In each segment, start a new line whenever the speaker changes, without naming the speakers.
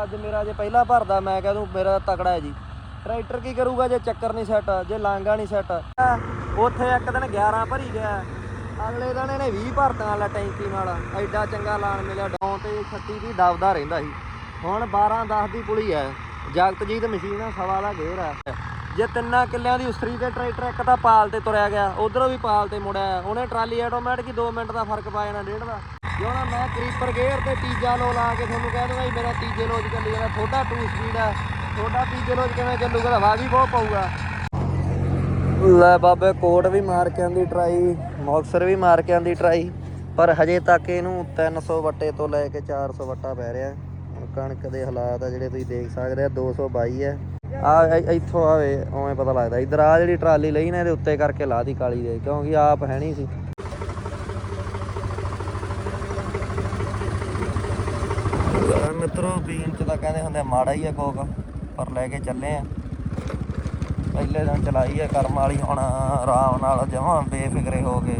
ਹੁਣ ਅੱਜ ਮੇਰਾ ਜੇ ਪਹਿਲਾ ਭਰਦਾ, ਮੈਂ ਕਹਿ ਦੂੰ ਮੇਰਾ ਤਕੜਾ ਹੈ ਜੀ। ਟਰੈਕਟਰ ਕੀ ਕਰੂਗਾ ਜੇ ਚੱਕਰ ਨਹੀਂ ਸੈੱਟ ਜੇ ਲਾਂਗਾ ਨਹੀਂ ਸੈੱਟ ਉੱਥੇ ਇੱਕ ਦਿਨ 11 ਭਰੀ ਗਿਆ। ਅਗਲੇ ਦਿਨ ਇਹਨੇ 20 ਭਰਤਾਂ ਵਾਲਾ ਟੈਂਕੀ ਨਾਲ। ਐਡਾ ਚੰਗਾ ਲਾਣ ਮਿਲਿਆ ਡੌਂ ਤੇ 36 ਦੀ ਦਬਦਾ ਰਹਿੰਦਾ ਸੀ। ਹੁਣ 12 10 ਦੀ ਪੁਲੀ ਹੈ। ਜਗਤਜੀਤ ਮਸ਼ੀਨ ਆ, ਸਵਾ ਦਾ ਗੇਰ ਆ। ਜੇ ਤਿੰਨਾਂ ਕਿੱਲਿਆਂ ਦੀ ਉਸਰੀ ਤੇ ਟਰੈਕਟਰ ਇੱਕ ਤਾਂ ਪਾਲ ਤੇ ਤੁਰਿਆ ਗਿਆ, ਉਧਰੋਂ ਵੀ ਪਾਲ ਤੇ ਮੁੜਿਆ। ਉਹਨੇ ਟਰਾਲੀ ਆਟੋਮੈਟਿਕ ਹੀ 2 ਮਿੰਟ ਦਾ ਫ਼ਰਕ ਪਾ ਜਾਣਾ, ਡੇਢ ਦਾ। ਜੇ ਹੁਣ ਮੈਂ ਕਰੀਪਰ ਗੇਅਰ ਤੇ ਤੀਜਾ ਲੋ ਲਾ ਕੇ ਤੁਹਾਨੂੰ ਕਹਿ ਦੂੰਗਾ ਮੇਰਾ ਤੀਜੇ ਲੋਜ ਚੱਲੀ ਜਾਂਦਾ ਥੋੜਾ 2 ਸਪੀਡ ਹੈ। ਥੋੜਾ ਤੀਜੇ ਲੋਜ ਕਿਵੇਂ ਚੱਲੂਗਾ ਹਵਾ ਵੀ ਬਹੁਤ ਪਊਗਾ। ਲੈ ਬਾਬੇ, ਕੋਟ ਵੀ ਮਾਰ ਕੇ ਆਂਦੀ ਟਰਾਈ, ਮੌਕਸਰ ਵੀ ਮਾਰ ਕੇ ਆਂਦੀ ਟਰਾਈ, ਪਰ ਹਜੇ ਤੱਕ ਇਹਨੂੰ 300 ਵੱਟੇ ਤੋਂ ਲੈ ਕੇ 400 ਵੱਟਾ ਪੈ ਰਿਹਾ। ਕਣਕ ਦੇ ਹਾਲਾਤ ਆ ਜਿਹੜੇ ਤੁਸੀਂ ਦੇਖ ਸਕਦੇ ਆ 222 ਹੈ। ਆ ਇੱਥੋਂ ਆਵੇ, ਉਵੇਂ ਪਤਾ ਲੱਗਦਾ। ਇਧਰ ਆ ਜਿਹੜੀ ਟਰਾਲੀ ਲਈ ਨਾ, ਇਹਦੇ ਉੱਤੇ ਕਰਕੇ ਲਾ ਕਾਲੀ ਦੇ ਕਿਉਂਕਿ ਆਪ ਹੈ ਨਹੀਂ ਸੀ। ਮਿੱਤਰੋ, ਪੀਣ ਚ ਤਾਂ ਕਹਿੰਦੇ ਹੁੰਦੇ ਮਾੜਾ ਹੀ ਆ ਕੋਕ, ਪਰ ਲੈ ਕੇ ਚੱਲੇ ਆ। ਪਹਿਲੇ ਦਿਨ ਚਲਾਈ ਆ, ਕਰਮ ਵਾਲੀ, ਹੁਣ ਆਰਾਮ ਨਾਲ ਜਮਾਂ, ਬੇਫਿਕਰੇ ਹੋ ਕੇ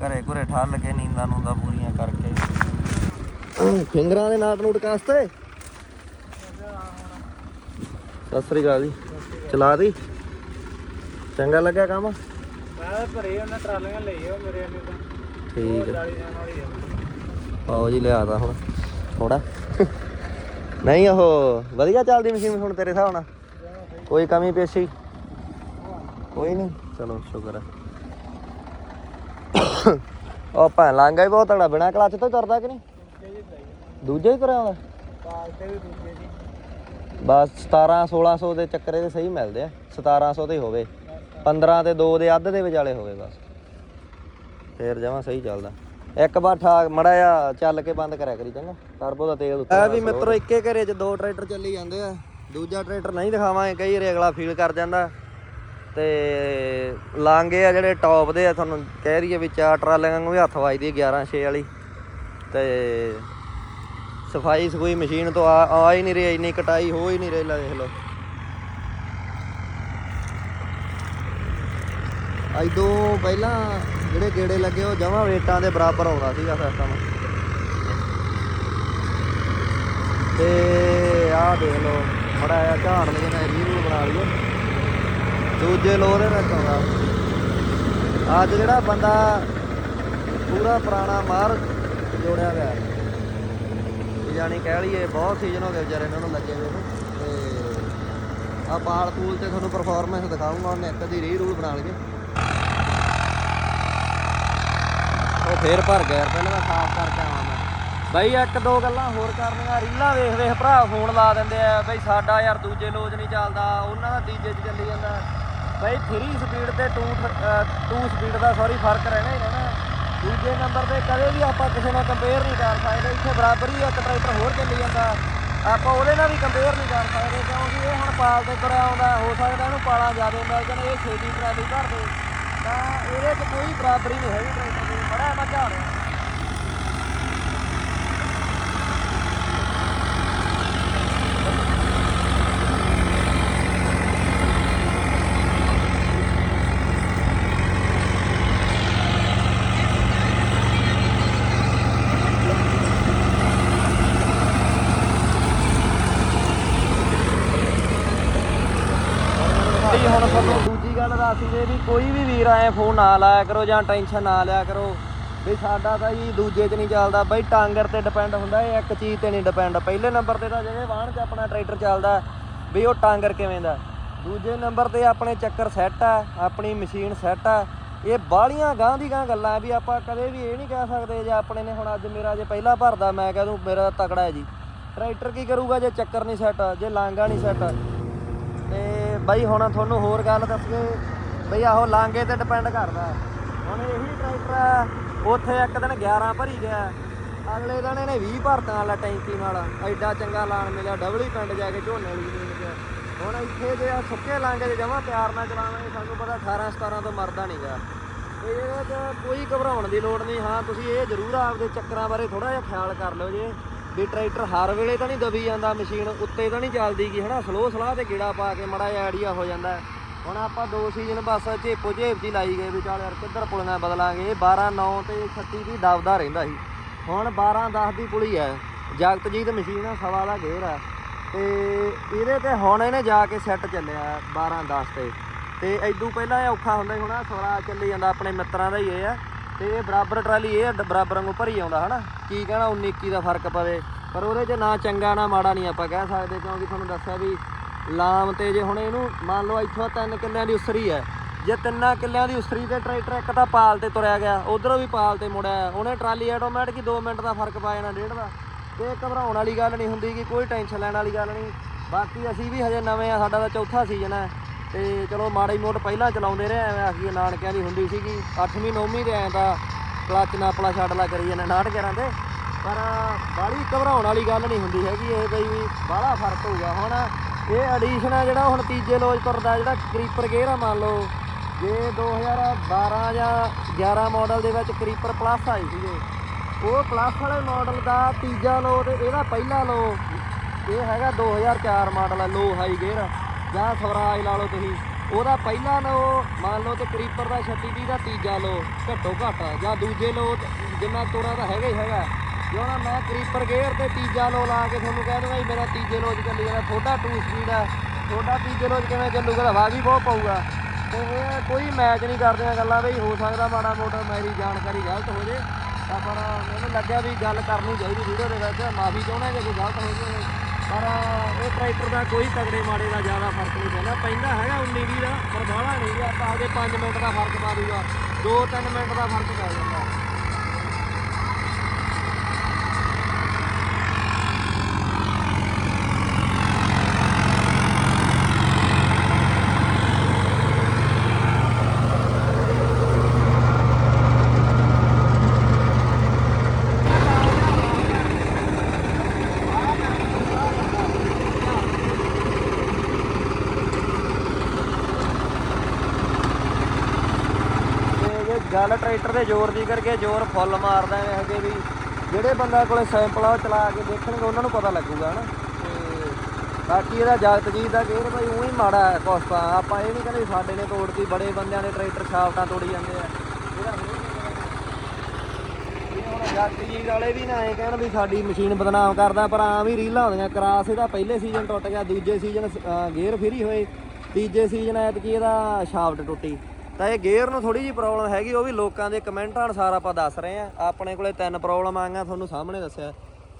ਘਰੇ ਘਰੇ ਠੱਲ ਕੇ ਨੀਂਦਾਂ ਨੂੰਦਾਂ ਪੂਰੀਆਂ ਕਰਕੇ। ਫਿੰਗਰਾਂ ਦੇ ਨਾਟ ਨੂਟ ਕਾਸਤੇ? ਸਤਿ ਸ੍ਰੀ ਅਕਾਲ ਜੀ। ਚਲਾ ਦੀ ਚੰਗਾ ਲੱਗਿਆ ਕੰਮ?
ਮੈਂ ਭਰੇ ਉਹਨਾਂ ਟਰਾਲੀਆਂ ਲਈ ਉਹ ਮੇਰੇ ਨੇ ਤਾਂ।
ਠੀਕ ਹੈ ਆਓ ਜੀ ਲਿਆਦਾ ਹੁਣ ਥੋੜਾ ਨਹੀਂ ਉਹ ਵਧੀਆ ਚੱਲਦੀ ਮਸ਼ੀਨ ਹੁਣ ਤੇਰੇ ਹਿਸਾਬ ਨਾਲ। ਕੋਈ ਕਮੀ ਪੇਸ਼ੀ? ਕੋਈ ਨਹੀਂ। ਚਲੋ ਸ਼ੁਕਰ ਹੈ ਉਹ ਭੈਣ ਲਾਂਗਾ ਹੀ ਬਹੁਤ ਤੜਾ ਬਿਨਾ ਕਲੱਚ ਤੋਂ ਤੁਰਦਾ ਕਿ ਨਹੀਂ? ਦੂਜਾ ਹੀ ਤੁਰਿਆ ਹੁੰਦਾ
ਪਾਲ ਤੇ ਵੀ ਦੂਜੇ ਦੀ
ਬਸ 17 1600 ਦੇ ਚੱਕਰੇ ਦੇ ਸਹੀ ਮਿਲਦੇ ਆ। 1700 ਤੇ ਹੋਵੇ। 15 ਤੇ 2 ਦੇ ਅੱਧ ਦੇ ਵਿਚਾਲੇ ਹੋਵੇ ਬਸ। ਫੇਰ ਜਮਾ ਸਹੀ ਚੱਲਦਾ। ਇੱਕ ਵਾਰ ਠਾਕ ਮੜਾ ਜਾ ਚੱਲ ਕੇ ਬੰਦ ਕਰਿਆ ਕਰੀ ਚੰਗਾ। ਟਰਬੋ ਦਾ ਤੇਲ ਉੱਤੇ ਆ ਵੀ ਮਿੱਤਰੋ ਇੱਕੇ ਘਰੇ 'ਚ ਦੋ ਟਰੈਕਟਰ ਚੱਲੀ ਜਾਂਦੇ ਆ। ਦੂਜਾ ਟਰੈਕਟਰ ਨਹੀਂ ਦਿਖਾਵਾਂਗੇ ਕਈ ਵਾਰੀ ਅਗਲਾ ਫੀਲ ਕਰ ਜਾਂਦਾ। ਤੇ ਲਾਂਗੇ ਆ ਜਿਹੜੇ ਟੌਪ ਦੇ ਆ ਤੁਹਾਨੂੰ ਕਹਿ ਰਹੀ ਹੈ ਵੀ ਚਾਰ ਟਰਾਲੀਆਂ ਨੂੰ ਵੀ ਹੱਥ ਵੱਜਦੀ 11 6 ਵਾਲੀ। ਤੇ ਸਫ਼ਾਈ ਸਫੂਈ ਮਸ਼ੀਨ ਤੋਂ ਆ ਆ ਹੀ ਨਹੀਂ ਰਹੀ, ਇੰਨੀ ਕਟਾਈ ਹੋ ਹੀ ਨਹੀਂ ਰਹੀ, ਲੈ ਦੇਖ ਲਓ। ਐਦੋਂ ਪਹਿਲਾਂ ਜਿਹੜੇ ਗੇੜੇ ਲੱਗੇ, ਉਹ ਜਮਾਂ ਵੇਟਾਂ ਦੇ ਬਰਾਬਰ ਆਉਂਦਾ ਸੀਗਾ ਸਿਸਟਮ ਤੇ ਆਹ ਦੇਖ ਲਓ ਬੜਾ ਆ ਝਾੜ ਲਗੇ ਨਾ ਰੀਰੂ ਬਣਾ ਲਈਏ। ਦੂਜੇ ਲੋ ਦੇ ਵਿੱਚ ਆਉਂਦਾ। ਅੱਜ ਜਿਹੜਾ ਬੰਦਾ ਪੂਰਾ ਪੁਰਾਣਾ ਮਾਰ ਜੋੜਿਆ ਗਿਆ ਹੈ ਜਾਣੀ ਕਹਿ ਲਈਏ, ਬਹੁਤ ਸੀਜ਼ਨ ਹੋ ਗਏ ਵਿਚਾਰੇ ਇਹਨਾਂ ਨੂੰ ਲੱਗੇ ਹੋਏ ਨੂੰ। ਤੇ ਆ ਪਾਲ ਪੂਲ ਤੇ ਤੁਹਾਨੂੰ ਪਰਫਾਰਮੈਂਸ ਦਿਖਾਉਂਗਾ ਉਹਨੇ ਇੱਕ ਦੀ ਰੀ ਰੂਲ ਬਣਾ ਲਈਏ। ਉਹ ਫੇਰ ਭਰ ਗਿਆ ਪਹਿਲਾਂ ਮੈਂ ਸਾਫ਼ ਕਰਕੇ ਆਵਾਂ ਮੈਂ। ਬਈ ਇੱਕ ਦੋ ਗੱਲਾਂ ਹੋਰ ਕਰਨੀਆਂ, ਰੀਲਾਂ ਵੇਖ ਵੇਖ ਭਰਾ ਫੋਨ ਲਾ ਦਿੰਦੇ ਆ, ਬਈ ਸਾਡਾ ਯਾਰ ਦੂਜੇ ਲੋਜ ਨਹੀਂ ਚੱਲਦਾ, ਉਹਨਾਂ ਦਾ ਤੀਜੇ 'ਚ ਚੱਲੀ ਜਾਂਦਾ। ਬਈ 3 ਸਪੀਡ ਤੇ 2 2 ਸਪੀਡ ਦਾ ਸੌਰੀ ਫ਼ਰਕ ਰਹਿਣਾ ਹੀ ਰਹਿਣਾ। ਦੂਜੇ ਨੰਬਰ ਤੇ ਕਦੇ ਵੀ ਆਪਾਂ ਕਿਸੇ ਨਾਲ ਕੰਪੇਅਰ ਨਹੀਂ ਕਰ ਸਕਦੇ। ਇੱਥੇ ਬਰਾਬਰੀ ਹੀ ਇੱਕ ਟਰੈਕਟਰ ਹੋਰ ਚੱਲੀ ਜਾਂਦਾ। ਆਪਾਂ ਉਹਦੇ ਨਾਲ ਵੀ ਕੰਪੇਅਰ ਨਹੀਂ ਕਰ ਸਕਦੇ ਕਿਉਂਕਿ ਇਹ ਹੁਣ ਪਾਲ ਤੇ ਤੁਰਿਆ ਆਉਂਦਾ, ਹੋ ਸਕਦਾ ਇਹਨੂੰ ਪਾਲਾਂ ਜ਼ਿਆਦਾ ਮਿਲ ਜਾਣ, ਇਹ ਛੇਤੀ ਟਰਾਲੀ ਭਰ ਦੇ। ਤਾਂ ਇਹਦੇ 'ਚ ਕੋਈ ਬਰਾਬਰੀ ਨਹੀਂ ਹੈਗੀ ਟਰੈਕਟਰ ਦੀ। ਬੜਾ ਮਜ਼ਾ ਆ ਰਿਹਾ ਜੀ ਹੁਣ ਤੁਹਾਨੂੰ ਦੂਜੀ ਗੱਲ ਦੱਸ ਦੇ ਵੀ ਕੋਈ ਵੀ ਫੋਨ ਨਾ ਲਾਇਆ ਕਰੋ ਜਾਂ ਟੈਨਸ਼ਨ ਨਾ ਲਿਆ ਕਰੋ। ਵੀ ਸਾਡਾ ਤਾਂ ਜੀ ਦੂਜੇ 'ਚ ਨਹੀਂ ਚੱਲਦਾ। ਬਈ ਟਾਂਗਰ ਤੇ ਡਿਪੈਂਡ ਹੁੰਦਾ ਇਹ ਇੱਕ ਚੀਜ਼ ਤੇ ਨਹੀਂ ਡਿਪੈਂਡ ਪਹਿਲੇ ਨੰਬਰ ਤੇ ਤਾਂ ਜਿਹੜੇ ਵਾਹਣ 'ਚ ਆਪਣਾ ਟਰੈਕਟਰ ਚੱਲਦਾ, ਵੀ ਉਹ ਟਾਂਗਰ ਕਿਵੇਂ ਦਾ। ਦੂਜੇ ਨੰਬਰ ਤੇ ਆਪਣੇ ਚੱਕਰ ਸੈੱਟ ਆ, ਆਪਣੀ ਮਸ਼ੀਨ ਸੈੱਟ ਆ। ਇਹ ਬਾਹਲੀਆਂ ਗਾਂ ਦੀ ਗਾਂ ਗੱਲਾਂ ਵੀ ਆਪਾਂ ਕਦੇ ਵੀ ਇਹ ਨਹੀਂ ਕਹਿ ਸਕਦੇ ਜੇ ਆਪਣੇ ਨੇ ਹੁਣ ਅੱਜ ਮੇਰਾ ਜੇ ਪਹਿਲਾ ਭਰਦਾ, ਮੈਂ ਕਹਿ ਦੂੰ ਮੇਰਾ ਤਕੜਾ ਹੈ ਜੀ। ਟਰੈਕਟਰ ਕੀ ਕਰੂਗਾ ਜੇ ਚੱਕਰ ਨਹੀਂ ਸੈੱਟ ਜੇ ਲਾਂਗਾ ਨਹੀਂ ਸੈੱਟ ਤੇ ਬਾਈ ਹੁਣ ਤੁਹਾਨੂੰ ਹੋਰ ਗੱਲ ਦੱਸਗੇ ਬਈ ਆਹੋ ਲਾਂਗੇ ਤੇ ਡਿਪੈਂਡ ਕਰਦਾ। ਹੁਣ ਇਹੀ ਟਰੈਕਟਰ ਆ, ਉੱਥੇ ਇੱਕ ਦਿਨ 11 ਭਰੀ ਗਿਆ। ਅਗਲੇ ਦਿਨ ਇਹਨੇ 20 ਭਰਤਾਂ ਵਾਲਾ ਟੈਂਕੀ ਨਾਲ। ਐਡਾ ਚੰਗਾ ਲਾਣ ਮਿਲਿਆ ਡਬਲੀ ਪਿੰਡ ਜਾ ਕੇ ਝੋਨੇ ਵਾਲੀ ਜ਼ਮੀਨ 'ਚ। ਹੁਣ ਇੱਥੇ ਜੇ ਆ ਸੁੱਕੇ ਲਾਂਗੇ ਦੇ ਜਮਾ ਪਿਆਰ ਨਾਲ ਚਲਾਵਾਂਗੇ ਸਾਨੂੰ ਪਤਾ 18 17 ਤੋਂ ਮਰਦਾ ਨਹੀਂਗਾ ਤੇ ਇਹਦੇ 'ਚ ਕੋਈ ਘਬਰਾਉਣ ਦੀ ਲੋੜ ਨਹੀਂ ਹਾਂ ਤੁਸੀਂ ਇਹ ਜ਼ਰੂਰ ਆਪਦੇ ਚੱਕਰਾਂ ਬਾਰੇ ਥੋੜਾ ਜਿਹਾ ਖਿਆਲ ਕਰ ਲਿਓ ਜੇ। ਵੀ ਟਰੈਕਟਰ ਹਰ ਵੇਲੇ ਤਾਂ ਨਹੀਂ ਦਬੀ ਜਾਂਦਾ ਮਸ਼ੀਨ ਉੱਤੇ ਤਾਂ ਨਹੀਂ ਚੱਲਦੀ ਗੀ ਹਨਾ? ਸਲੋ ਸਲਾਹ ਤੇ ਗੇੜਾ ਪਾ ਕੇ ਮੜਾ ਜਿਹਾ ਆਈਡੀਆ ਹੋ ਜਾਂਦਾ। ਹੁਣ ਆਪਾਂ ਦੋ ਸੀਜ਼ਨ ਬਸ ਝੇਪੋ ਝੇਪ ਜੀ ਲਾਈ ਗਏ ਵੀ ਚੱਲ ਯਾਰ ਕਿੱਧਰ ਪੁਲੀਆਂ ਬਦਲਾਂਗੇ। ਇਹ 12 9 ਤੇ 36 ਦੀ ਦਬਦਾ ਰਹਿੰਦਾ ਸੀ। ਹੁਣ 12 10 ਦੀ ਪੁਲੀ ਹੈ। ਜਗਤਜੀਤ ਮਸ਼ੀਨ ਆ, ਸਵਾ ਦਾ ਗੇਅਰ ਆ। ਤੇ ਇਹਦੇ ਤੇ ਹੁਣ ਇਹਨੇ ਜਾ ਕੇ ਸੈੱਟ ਚੱਲਿਆ 12 10 ਤੇ। ਤੇ ਐਦੂ ਪਹਿਲਾਂ ਇਹ ਔਖਾ ਹੁੰਦਾ ਸੀ, ਹੁਣ ਆਹ ਸਵਰਾਜ ਚੱਲੀ ਜਾਂਦਾ, ਆਪਣੇ ਮਿੱਤਰਾਂ ਦਾ ਹੀ ਇਹ ਆ। ਤੇ ਇਹ ਬਰਾਬਰ ਟਰਾਲੀ ਇਹ ਬਰਾਬਰ ਵਾਂਗੂ ਭਰੀ ਆਉਂਦਾ, ਹਨਾ? ਕੀ ਕਹਿਣਾ 19 21 ਦਾ ਫ਼ਰਕ ਪਵੇ। ਪਰ ਉਹਦੇ 'ਚ ਨਾ ਚੰਗਾ, ਨਾ ਮਾੜਾ ਨਹੀਂ ਆਪਾਂ ਕਹਿ ਸਕਦੇ, ਕਿਉਂਕਿ ਤੁਹਾਨੂੰ ਦੱਸਿਆ ਵੀ ਲਾਮ ਤੇ ਜੇ ਹੁਣ ਇਹਨੂੰ ਮੰਨ ਲਓ ਇੱਥੋਂ ਤਿੰਨ ਕਿੱਲਿਆਂ ਦੀ ਉਸਰੀ ਹੈ। ਜੇ ਤਿੰਨਾਂ ਕਿੱਲਿਆਂ ਦੀ ਉਸਰੀ ਤੇ ਟਰੈਕਟਰ ਇੱਕ ਤਾਂ ਪਾਲ ਤੇ ਤੁਰਿਆ ਗਿਆ, ਉਧਰੋਂ ਵੀ ਪਾਲ ਤੇ ਮੁੜਿਆ ਉਹਨੇ ਟਰਾਲੀ ਆਟੋਮੈਟਿਕ ਹੀ 2 ਮਿੰਟ ਦਾ ਫ਼ਰਕ ਪਾ ਜਾਣਾ, ਡੇਢ ਦਾ। ਤੇ ਘਬਰਾਉਣ ਵਾਲੀ ਗੱਲ ਨਹੀਂ ਹੁੰਦੀ ਕਿ ਕੋਈ ਟੈਨਸ਼ਨ ਲੈਣ ਵਾਲੀ ਗੱਲ ਨਹੀਂ। ਬਾਕੀ ਅਸੀਂ ਵੀ ਹਜੇ ਨਵੇਂ ਆ, ਸਾਡਾ ਤਾਂ ਚੌਥਾ ਸੀਜ਼ਨ ਹੈ। ਤੇ ਚਲੋ ਮਾੜੀ ਮੋਟ ਪਹਿਲਾਂ ਚਲਾਉਂਦੇ ਰਹੇ ਐਵੇਂ, ਆਖੀਏ ਨਾਨਕਿਆਂ ਦੀ ਹੁੰਦੀ ਸੀਗੀ। 8ਵੀਂ 9ਵੀਂ 'ਤੇ ਐਂ ਤਾਂ ਕਲੱਚ ਨਾਪਲਾ ਛੱਡਲਾ ਕਰੀ ਜਾਂਦੇ 69 ਦੇ। ਪਰ ਬਾਹਲੀ ਘਬਰਾਉਣ ਵਾਲੀ ਗੱਲ ਨਹੀਂ ਹੁੰਦੀ ਹੈਗੀ, ਇਹ ਬਈ ਵੀ ਬਾਹਲਾ ਫ਼ਰਕ ਹੋਊਗਾ ਹੁਣ। ਇਹ ਐਡੀਸ਼ਨ ਆ ਜਿਹੜਾ ਹੁਣ ਤੀਜੇ ਲੋਜ ਤੁਰਦਾ ਜਿਹੜਾ ਕਰੀਪਰ ਗੇਅਰ ਆ ਮੰਨ ਲਓ। ਜੇ 2012 ਜਾਂ 11 ਮਾਡਲ ਦੇ ਵਿੱਚ ਕਰੀਪਰ ਪਲੱਸ ਆਈ ਸੀਗੇ। ਉਹ ਪਲੱਸ ਵਾਲੇ ਮਾਡਲ ਦਾ ਤੀਜਾ ਲੋ ਤੇ ਇਹਦਾ ਪਹਿਲਾ ਲੋ। ਇਹ ਹੈਗਾ 2004 ਮਾਡਲ ਆ ਲੋ ਹਾਈ ਗੇਅਰ ਜਾਂ ਸਵਰਾਜ ਲਾ ਲਓ ਤੁਸੀਂ। ਉਹਦਾ ਪਹਿਲਾ ਲੋ ਮੰਨ ਲਓ ਤੇ ਕਰੀਪਰ ਦਾ 36 30 ਦਾ ਤੀਜਾ ਲੋ। ਘੱਟੋ ਘੱਟ ਜਾਂ ਦੂਜੇ ਲੋ ਜਿੰਨਾ ਤੋਰਾ ਤਾਂ ਹੈਗਾ ਹੀ ਹੈਗਾ। ਜੇ ਹੁਣ ਮੈਂ ਕਰੀਪਰ ਗੇਅਰ ਤੇ ਤੀਜਾ ਲੋ ਲਾ ਕੇ ਤੁਹਾਨੂੰ ਕਹਿ ਦੂੰਗਾ ਜੀ ਮੇਰਾ ਤੀਜੇ ਲੋ 'ਚ ਚੱਲੀ ਜਾਂਦਾ ਤੁਹਾਡਾ 2 ਸਪੀਡ ਆ ਤੁਹਾਡਾ ਤੀਜੇ ਲੋ ਕਿਵੇਂ ਚੱਲੂਗਾ ਹਵਾ ਵੀ ਬਹੁਤ ਪਊਗਾ। ਤੇ ਇਹ ਕੋਈ ਮੈਚ ਨਹੀਂ ਕਰਦੀਆਂ ਗੱਲਾਂ ਬਈ ਹੋ ਸਕਦਾ ਮਾੜਾ ਮੋਟਾ ਮੇਰੀ ਜਾਣਕਾਰੀ ਗਲਤ ਹੋ ਜੇ। ਤਾਂ ਪਰ ਮੈਨੂੰ ਲੱਗਿਆ ਵੀ ਗੱਲ ਕਰਨੀ ਚਾਹੀਦੀ ਵੀਡੀਓ ਦੇ ਵਿੱਚ। ਮਾਫੀ ਚਾਹੁੰਦਾ ਜੇ ਕੋਈ ਗਲਤ ਹੋ ਜਾਵੇ ਪਰ ਇਹ ਟਰੈਕਟਰ ਦਾ ਕੋਈ ਤਗੜੇ ਮਾੜੇ ਦਾ ਜ਼ਿਆਦਾ ਫ਼ਰਕ ਨਹੀਂ ਪੈਂਦਾ। ਪੈਂਦਾ ਹੈਗਾ 19 20 ਦਾ, ਪਰ ਬਾਹਲਾ ਨਹੀਂ। ਜੀ ਆਪਾਂ ਆਪਦੇ 5 ਮਿੰਟ ਦਾ ਫ਼ਰਕ ਪਾ ਦੂਗਾ। 2-3 ਮਿੰਟ ਦਾ ਫ਼ਰਕ ਪੈ ਜਾਂਦਾ ਤੇ ਜੇ ਗੱਲ ਟਰੈਕਟਰ ਦੇ ਜ਼ੋਰ ਦੀ ਕਰਕੇ ਜ਼ੋਰ ਫੁੱਲ ਮਾਰਦਾ ਐ ਹੈਗੇ ਵੀ। ਜਿਹੜੇ ਬੰਦਾ ਕੋਲੇ ਸੈਂਪਲ ਆ ਉਹ ਚਲਾ ਕੇ ਦੇਖਣਗੇ, ਉਹਨਾਂ ਨੂੰ ਪਤਾ ਲੱਗੂਗਾ ਹਨਾ। ਤੇ ਬਾਕੀ ਇਹਦਾ ਜਗਤਜੀਤ ਦਾ ਗੇਅਰ ਭਾਈ ਉਹੀ ਮਾੜਾ ਹੈ ਕੁਛ ਆਪਾਂ ਇਹ ਨਹੀਂ ਕਹਿੰਦੇ ਸਾਡੇ ਨੇ ਤੋੜਤੀ, ਬੜੇ ਬੰਦਿਆਂ ਨੇ ਟਰੈਕਟਰ ਸ਼ਾਫਟਾਂ ਤੋੜੀ ਜਾਂਦੇ ਆ। ਇਹਦਾ ਇਹ ਜਗਤਜੀਤ ਵਾਲੇ ਵੀ ਨਾ ਇਹ ਕਹਿਣ ਵੀ ਸਾਡੀ ਮਸ਼ੀਨ ਬਦਨਾਮ ਕਰਦਾ, ਪਰ ਆਮ ਹੀ ਰੀਲਾਂ ਹੁੰਦੀਆਂ ਕਰਾਸ ਇਹਦਾ ਪਹਿਲੇ ਸੀਜ਼ਨ ਟੁੱਟ ਗਿਆ, ਦੂਜੇ ਸੀਜ਼ਨ ਗੇਅਰ ਫਰੀ ਹੋਏ। ਤੀਜੇ ਸੀਜ਼ਨ ਐਤਕੀ ਇਹਦਾ ਸ਼ਾਫਟ ਟੁੱਟੀ। ਤਾਂ ਇਹ ਗੇਅਰ ਨੂੰ ਥੋੜੀ ਜਿਹੀ ਪ੍ਰੋਬਲਮ ਹੈਗੀ, ਉਹ ਵੀ ਲੋਕਾਂ ਦੇ ਕਮੈਂਟਾਂ ਅਨੁਸਾਰ ਆਪਾਂ ਦੱਸ ਰਹੇ ਆ ਆਪਣੇ ਕੋਲੇ ਤਿੰਨ ਪ੍ਰੋਬਲਮ ਆਈਆਂ ਤੁਹਾਨੂੰ ਸਾਹਮਣੇ ਦੱਸਿਆ।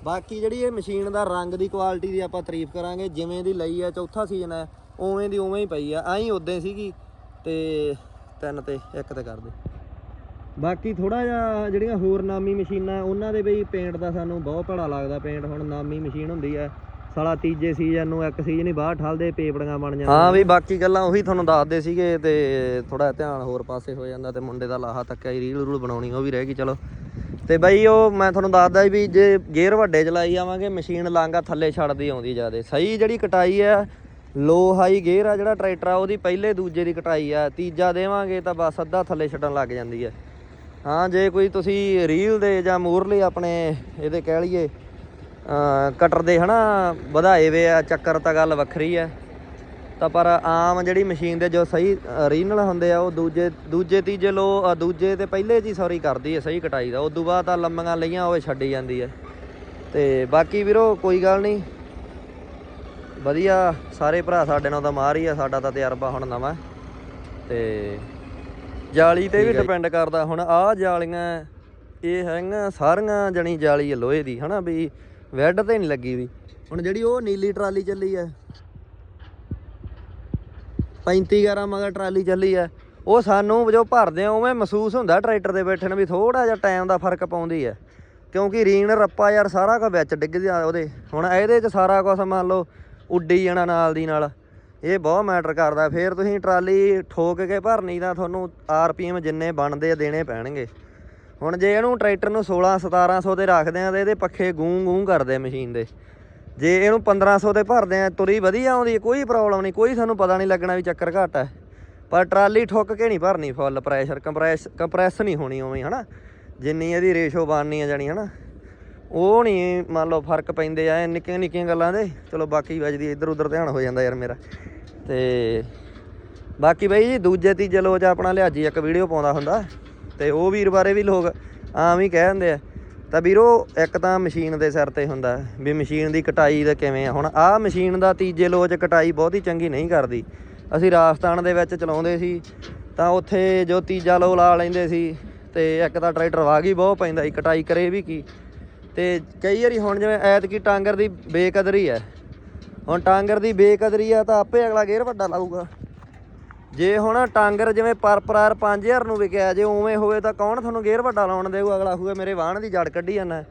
ਬਾਕੀ ਜਿਹੜੀ ਇਹ ਮਸ਼ੀਨ ਦਾ ਰੰਗ ਦੀ ਕੁਆਲਿਟੀ ਦੀ ਆਪਾਂ ਤਾਰੀਫ ਕਰਾਂਗੇ, ਜਿਵੇਂ ਦੀ ਲਈ ਆ, ਚੌਥਾ ਸੀਜ਼ਨ ਹੈ ਉਵੇਂ ਦੀ ਉਵੇਂ ਹੀ ਪਈ ਆ। ਐਂ ਉਦਾਂ ਸੀਗੀ। ਤੇ ਤਿੰਨ ਤੇ ਇੱਕ ਤੇ ਕਰ ਦੇ। ਬਾਕੀ ਥੋੜਾ ਜਿਹਾ ਜਿਹੜੀਆਂ ਹੋਰ ਨਾਮੀ ਮਸ਼ੀਨਾਂ, ਉਹਨਾਂ ਦੇ ਬਈ ਪੇਂਟ ਦਾ ਸਾਨੂੰ ਬਹੁਤ ਭੜਾ ਲੱਗਦਾ। ਪੇਂਟ ਹੁਣ ਨਾਮੀ ਮਸ਼ੀਨ ਹੁੰਦੀ ਆ। ਸਾਲਾ ਤੀਜੇ ਸੀਜ਼ਨ ਨੂੰ ਇੱਕ ਸੀਜ਼ਨ ਹੀ ਬਾਹਰ ਠਲਦੇ, ਪੇਪੜੀਆਂ ਬਣ ਜਾਂਦੀਆਂ। ਹਾਂ ਵੀ ਬਾਕੀ ਗੱਲਾਂ ਉਹੀ ਤੁਹਾਨੂੰ ਦੱਸਦੇ ਸੀਗੇ ਤੇ ਥੋੜਾ ਧਿਆਨ ਹੋਰ ਪਾਸੇ ਹੋ ਜਾਂਦਾ ਤੇ ਮੁੰਡੇ ਦਾ ਲਾਹਾ ਤੱਕਿਆ ਹੀ ਰੀਲ ਰੂਲ ਬਣਾਉਣੀ, ਉਹ ਵੀ ਰਹਿ ਗਈ, ਚਲੋ। ਤੇ ਬਈ ਉਹ ਮੈਂ ਤੁਹਾਨੂੰ ਦੱਸਦਾ ਸੀ ਵੀ ਜੇ ਗੇਅਰ ਵੱਡੇ ਚਲਾਈ ਜਾਵਾਂਗੇ ਮਸ਼ੀਨ ਲਾਂਗਾ ਥੱਲੇ ਛੱਡਦੀ ਆਉਂਦੀ ਜਿਆਦੇ। ਸਹੀ ਜਿਹੜੀ ਕਟਾਈ ਆ ਲੋ ਹਾਈ ਗੇਅਰ ਆ ਜਿਹੜਾ ਟਰੈਕਟਰ ਆ, ਉਹਦੀ ਪਹਿਲੇ ਦੂਜੇ ਦੀ ਕਟਾਈ ਆ, ਤੀਜਾ ਦੇਵਾਂਗੇ ਤਾਂ ਬਸ ਅੱਧਾ ਥੱਲੇ ਛੱਡਣ ਲੱਗ ਜਾਂਦੀ ਹੈ ਹਾਂ, ਜੇ ਕੋਈ ਤੁਸੀਂ ਰੀਲ ਦੇ ਜਾਂ ਮੋਰਲੇ ਆਪਣੇ ਇਹਦੇ ਕਹਿ ਲਈਏ ਕਟਰ ਦੇ ਹਨਾ ਵਧਾਏ ਵੇ ਆ ਚੱਕਰ ਤਾਂ ਗੱਲ ਵੱਖਰੀ ਹੈ ਤਾਂ ਪਰ ਆਮ ਜਿਹੜੀ ਮਸ਼ੀਨ ਦੇ ਜੋ ਸਹੀ ਰੀਨਲ ਹੁੰਦੇ ਆ ਉਹ ਦੂਜੇ ਦੂਜੇ ਤੀਜੇ ਲੋ ਦੂਜੇ ਤੇ ਪਹਿਲੇ ਜੀ ਸੌਰੀ ਕਰਦੀ ਹੈ ਸਹੀ ਕਟਾਈ ਦਾ। ਉਦੋਂ ਬਾਅਦ ਤਾਂ ਲੰਮੀਆਂ ਲਈਆਂ ਉਹ ਛੱਡੀ ਜਾਂਦੀ ਹੈ ਤੇ ਬਾਕੀ ਵੀਰੋ ਕੋਈ ਗੱਲ ਨਹੀਂ। ਵਧੀਆ ਸਾਰੇ ਭਰਾ ਸਾਡੇ ਨਾਲ ਤਾਂ ਮਾਰ ਹੀ ਆ ਸਾਡਾ ਤਾਂ ਤਜਰਬਾ ਹੁਣ ਨਵਾਂ। ਤੇ ਜਾਲੀ ਤੇ ਵੀ ਡਿਪੈਂਡ ਕਰਦਾ। ਹੁਣ ਆਹ ਜਾਲੀਆਂ ਇਹ ਹੈਗੀਆਂ ਸਾਰੀਆਂ ਜਣੀ ਜਾਲੀ ਆ ਲੋਹੇ ਦੀ ਹਨਾ ਵੀ ਵੈਡ ਤੇ ਨਹੀਂ ਲੱਗੀ ਵੀ। ਹੁਣ ਜਿਹੜੀ ਉਹ ਨੀਲੀ ਟਰਾਲੀ ਚੱਲੀ ਆ। 35 11 ਮਗਰ ਟਰਾਲੀ ਚੱਲੀ ਆ। ਉਹ ਸਾਨੂੰ ਜੋ ਭਰਦੇ ਆ ਉਵੇਂ ਮਹਿਸੂਸ ਹੁੰਦਾ ਟਰੈਕਟਰ ਦੇ ਬੈਠੇ ਨੂੰ ਵੀ ਥੋੜਾ ਜਿਹਾ ਟਾਈਮ ਦਾ ਫ਼ਰਕ ਪਾਉਂਦੀ ਆ। ਕਿਉਂਕਿ ਰੀਣ ਰੱਪਾ ਯਾਰ ਸਾਰਾ ਕੁਝ ਵਿੱਚ ਡਿੱਗਦਾ ਉਹਦੇ। ਹੁਣ ਇਹਦੇ 'ਚ ਸਾਰਾ ਕੁਝ ਮੰਨ ਲਓ ਉੱਡੀ ਜਾਣਾ ਨਾਲ ਦੀ ਨਾਲ। ਇਹ ਬਹੁਤ ਮੈਟਰ ਕਰਦਾ। ਫੇਰ ਤੁਸੀਂ ਟਰਾਲੀ ਠੋਕ ਕੇ ਭਰਨੀ ਤਾਂ ਤੁਹਾਨੂੰ ਆਰਪੀਐਮ ਜਿੰਨੇ ਬਣਦੇ ਆ ਦੇਣੇ ਪੈਣਗੇ। ਹੁਣ ਜੇ ਇਹਨੂੰ ਟਰੈਕਟਰ ਨੂੰ 16 1700 ਤੇ ਰੱਖਦੇ ਆ ਤੇ ਇਹਦੇ ਪੱਖੇ ਗੂੰ ਗੂੰ ਕਰਦੇ ਮਸ਼ੀਨ ਦੇ। ਜੇ ਇਹਨੂੰ 1500 ਤੇ ਭਰਦੇ ਆ, ਤੁਰੀ ਵਧੀਆ ਆਉਂਦੀ ਕੋਈ ਪ੍ਰੋਬਲਮ ਨਹੀਂ, ਕੋਈ ਸਾਨੂੰ ਪਤਾ ਨਹੀਂ ਲੱਗਣਾ ਵੀ ਚੱਕਰ ਘੱਟ ਹੈ ਪਰ ਟਰਾਲੀ ਠੁੱਕ ਕੇ ਨਹੀਂ ਭਰਨੀ ਫੁੱਲ ਪ੍ਰੈਸ਼ਰ ਕੰਪਰੈਸ ਕੰਪਰੈਸ ਨਹੀਂ ਹੋਣੀ ਉਵੇਂ, ਹਨਾ? ਜਿੰਨੀ ਇਹਦੀ ਰੇਸ਼ੋ ਬਣਨੀ ਆ ਜਾਣੀ, ਹਨਾ? ਉਹ ਨਹੀਂ, ਮੰਨ ਲਓ ਫ਼ਰਕ ਪੈਂਦੇ ਆ ਨਿੱਕੀਆਂ ਨਿੱਕੀਆਂ ਗੱਲਾਂ ਦੇ। ਚਲੋ ਬਾਕੀ ਵੱਜਦੀ ਇੱਧਰ ਉੱਧਰ ਧਿਆਨ ਹੋ ਜਾਂਦਾ ਯਾਰ ਮੇਰਾ। ਤੇ ਬਾਕੀ ਬਈ ਜੀ, ਦੂਜੇ ਤੀਜੇ ਲੋਚ ਆਪਣਾ ਲਿਆਜੀ, ਇੱਕ ਵੀਡੀਓ ਪਾਉਂਦਾ ਹੁੰਦਾ। ਤੇ ਉਹ ਵੀਰ ਬਾਰੇ ਵੀ ਲੋਕ ਆਮ ਹੀ ਕਹਿ ਦਿੰਦੇ ਆ। ਤਾਂ ਵੀਰੋ, ਇੱਕ ਤਾਂ ਮਸ਼ੀਨ ਦੇ ਸਿਰ ਤੇ ਹੁੰਦਾ ਵੀ ਮਸ਼ੀਨ ਦੀ ਕਟਾਈ ਦਾ ਕਿਵੇਂ ਆ? ਹੁਣ ਆਹ ਮਸ਼ੀਨ ਦਾ ਤੀਜੇ ਲੋਚ ਕਟਾਈ ਬਹੁਤੀ ਚੰਗੀ ਨਹੀਂ ਕਰਦੀ। ਅਸੀਂ ਰਾਜਸਥਾਨ ਦੇ ਵਿੱਚ ਚਲਾਉਂਦੇ ਸੀ, ਤਾਂ ਉੱਥੇ ਜੋ ਤੀਜਾ ਲੋ ਲਾ ਲੈਂਦੇ ਸੀ ਤੇ ਇੱਕ ਤਾਂ ਟਰੈਕਟਰ ਵਾਗੀ ਬਹੁਤ ਪੈਂਦਾ ਸੀ, ਕਟਾਈ ਕਰੇ ਵੀ ਕੀ। ਤੇ ਕਈ ਵਾਰੀ ਹੁਣ ਜਿਵੇਂ ਐਤਕੀ ਟਾਂਗਰ ਦੀ ਬੇਕਦਰੀ ਹੈ ਹੁਣ ਟਾਂਗਰ ਦੀ ਬੇਕਦਰੀ ਆ ਤਾਂ ਆਪੇ ਅਗਲਾ ਗੇਅਰ ਵੱਡਾ ਲਾਊਗਾ। ਜੇ ਹੁਣ ਟਾਂਗਰ ਜਿਵੇਂ ਪਰ ਪਰਾਰ 5000 ਨੂੰ ਵਿਕਿਆ, ਜੇ ਉਵੇਂ ਹੋਵੇ ਤਾਂ ਕੌਣ ਤੁਹਾਨੂੰ ਗੇਅਰ ਵੱਡਾ ਲਾਉਣ ਦੇਊ? ਅਗਲਾ ਹੋਵੇ ਮੇਰੇ ਵਾਹਣ ਦੀ ਜੜ ਕੱਢੀ ਜਾਂਦਾ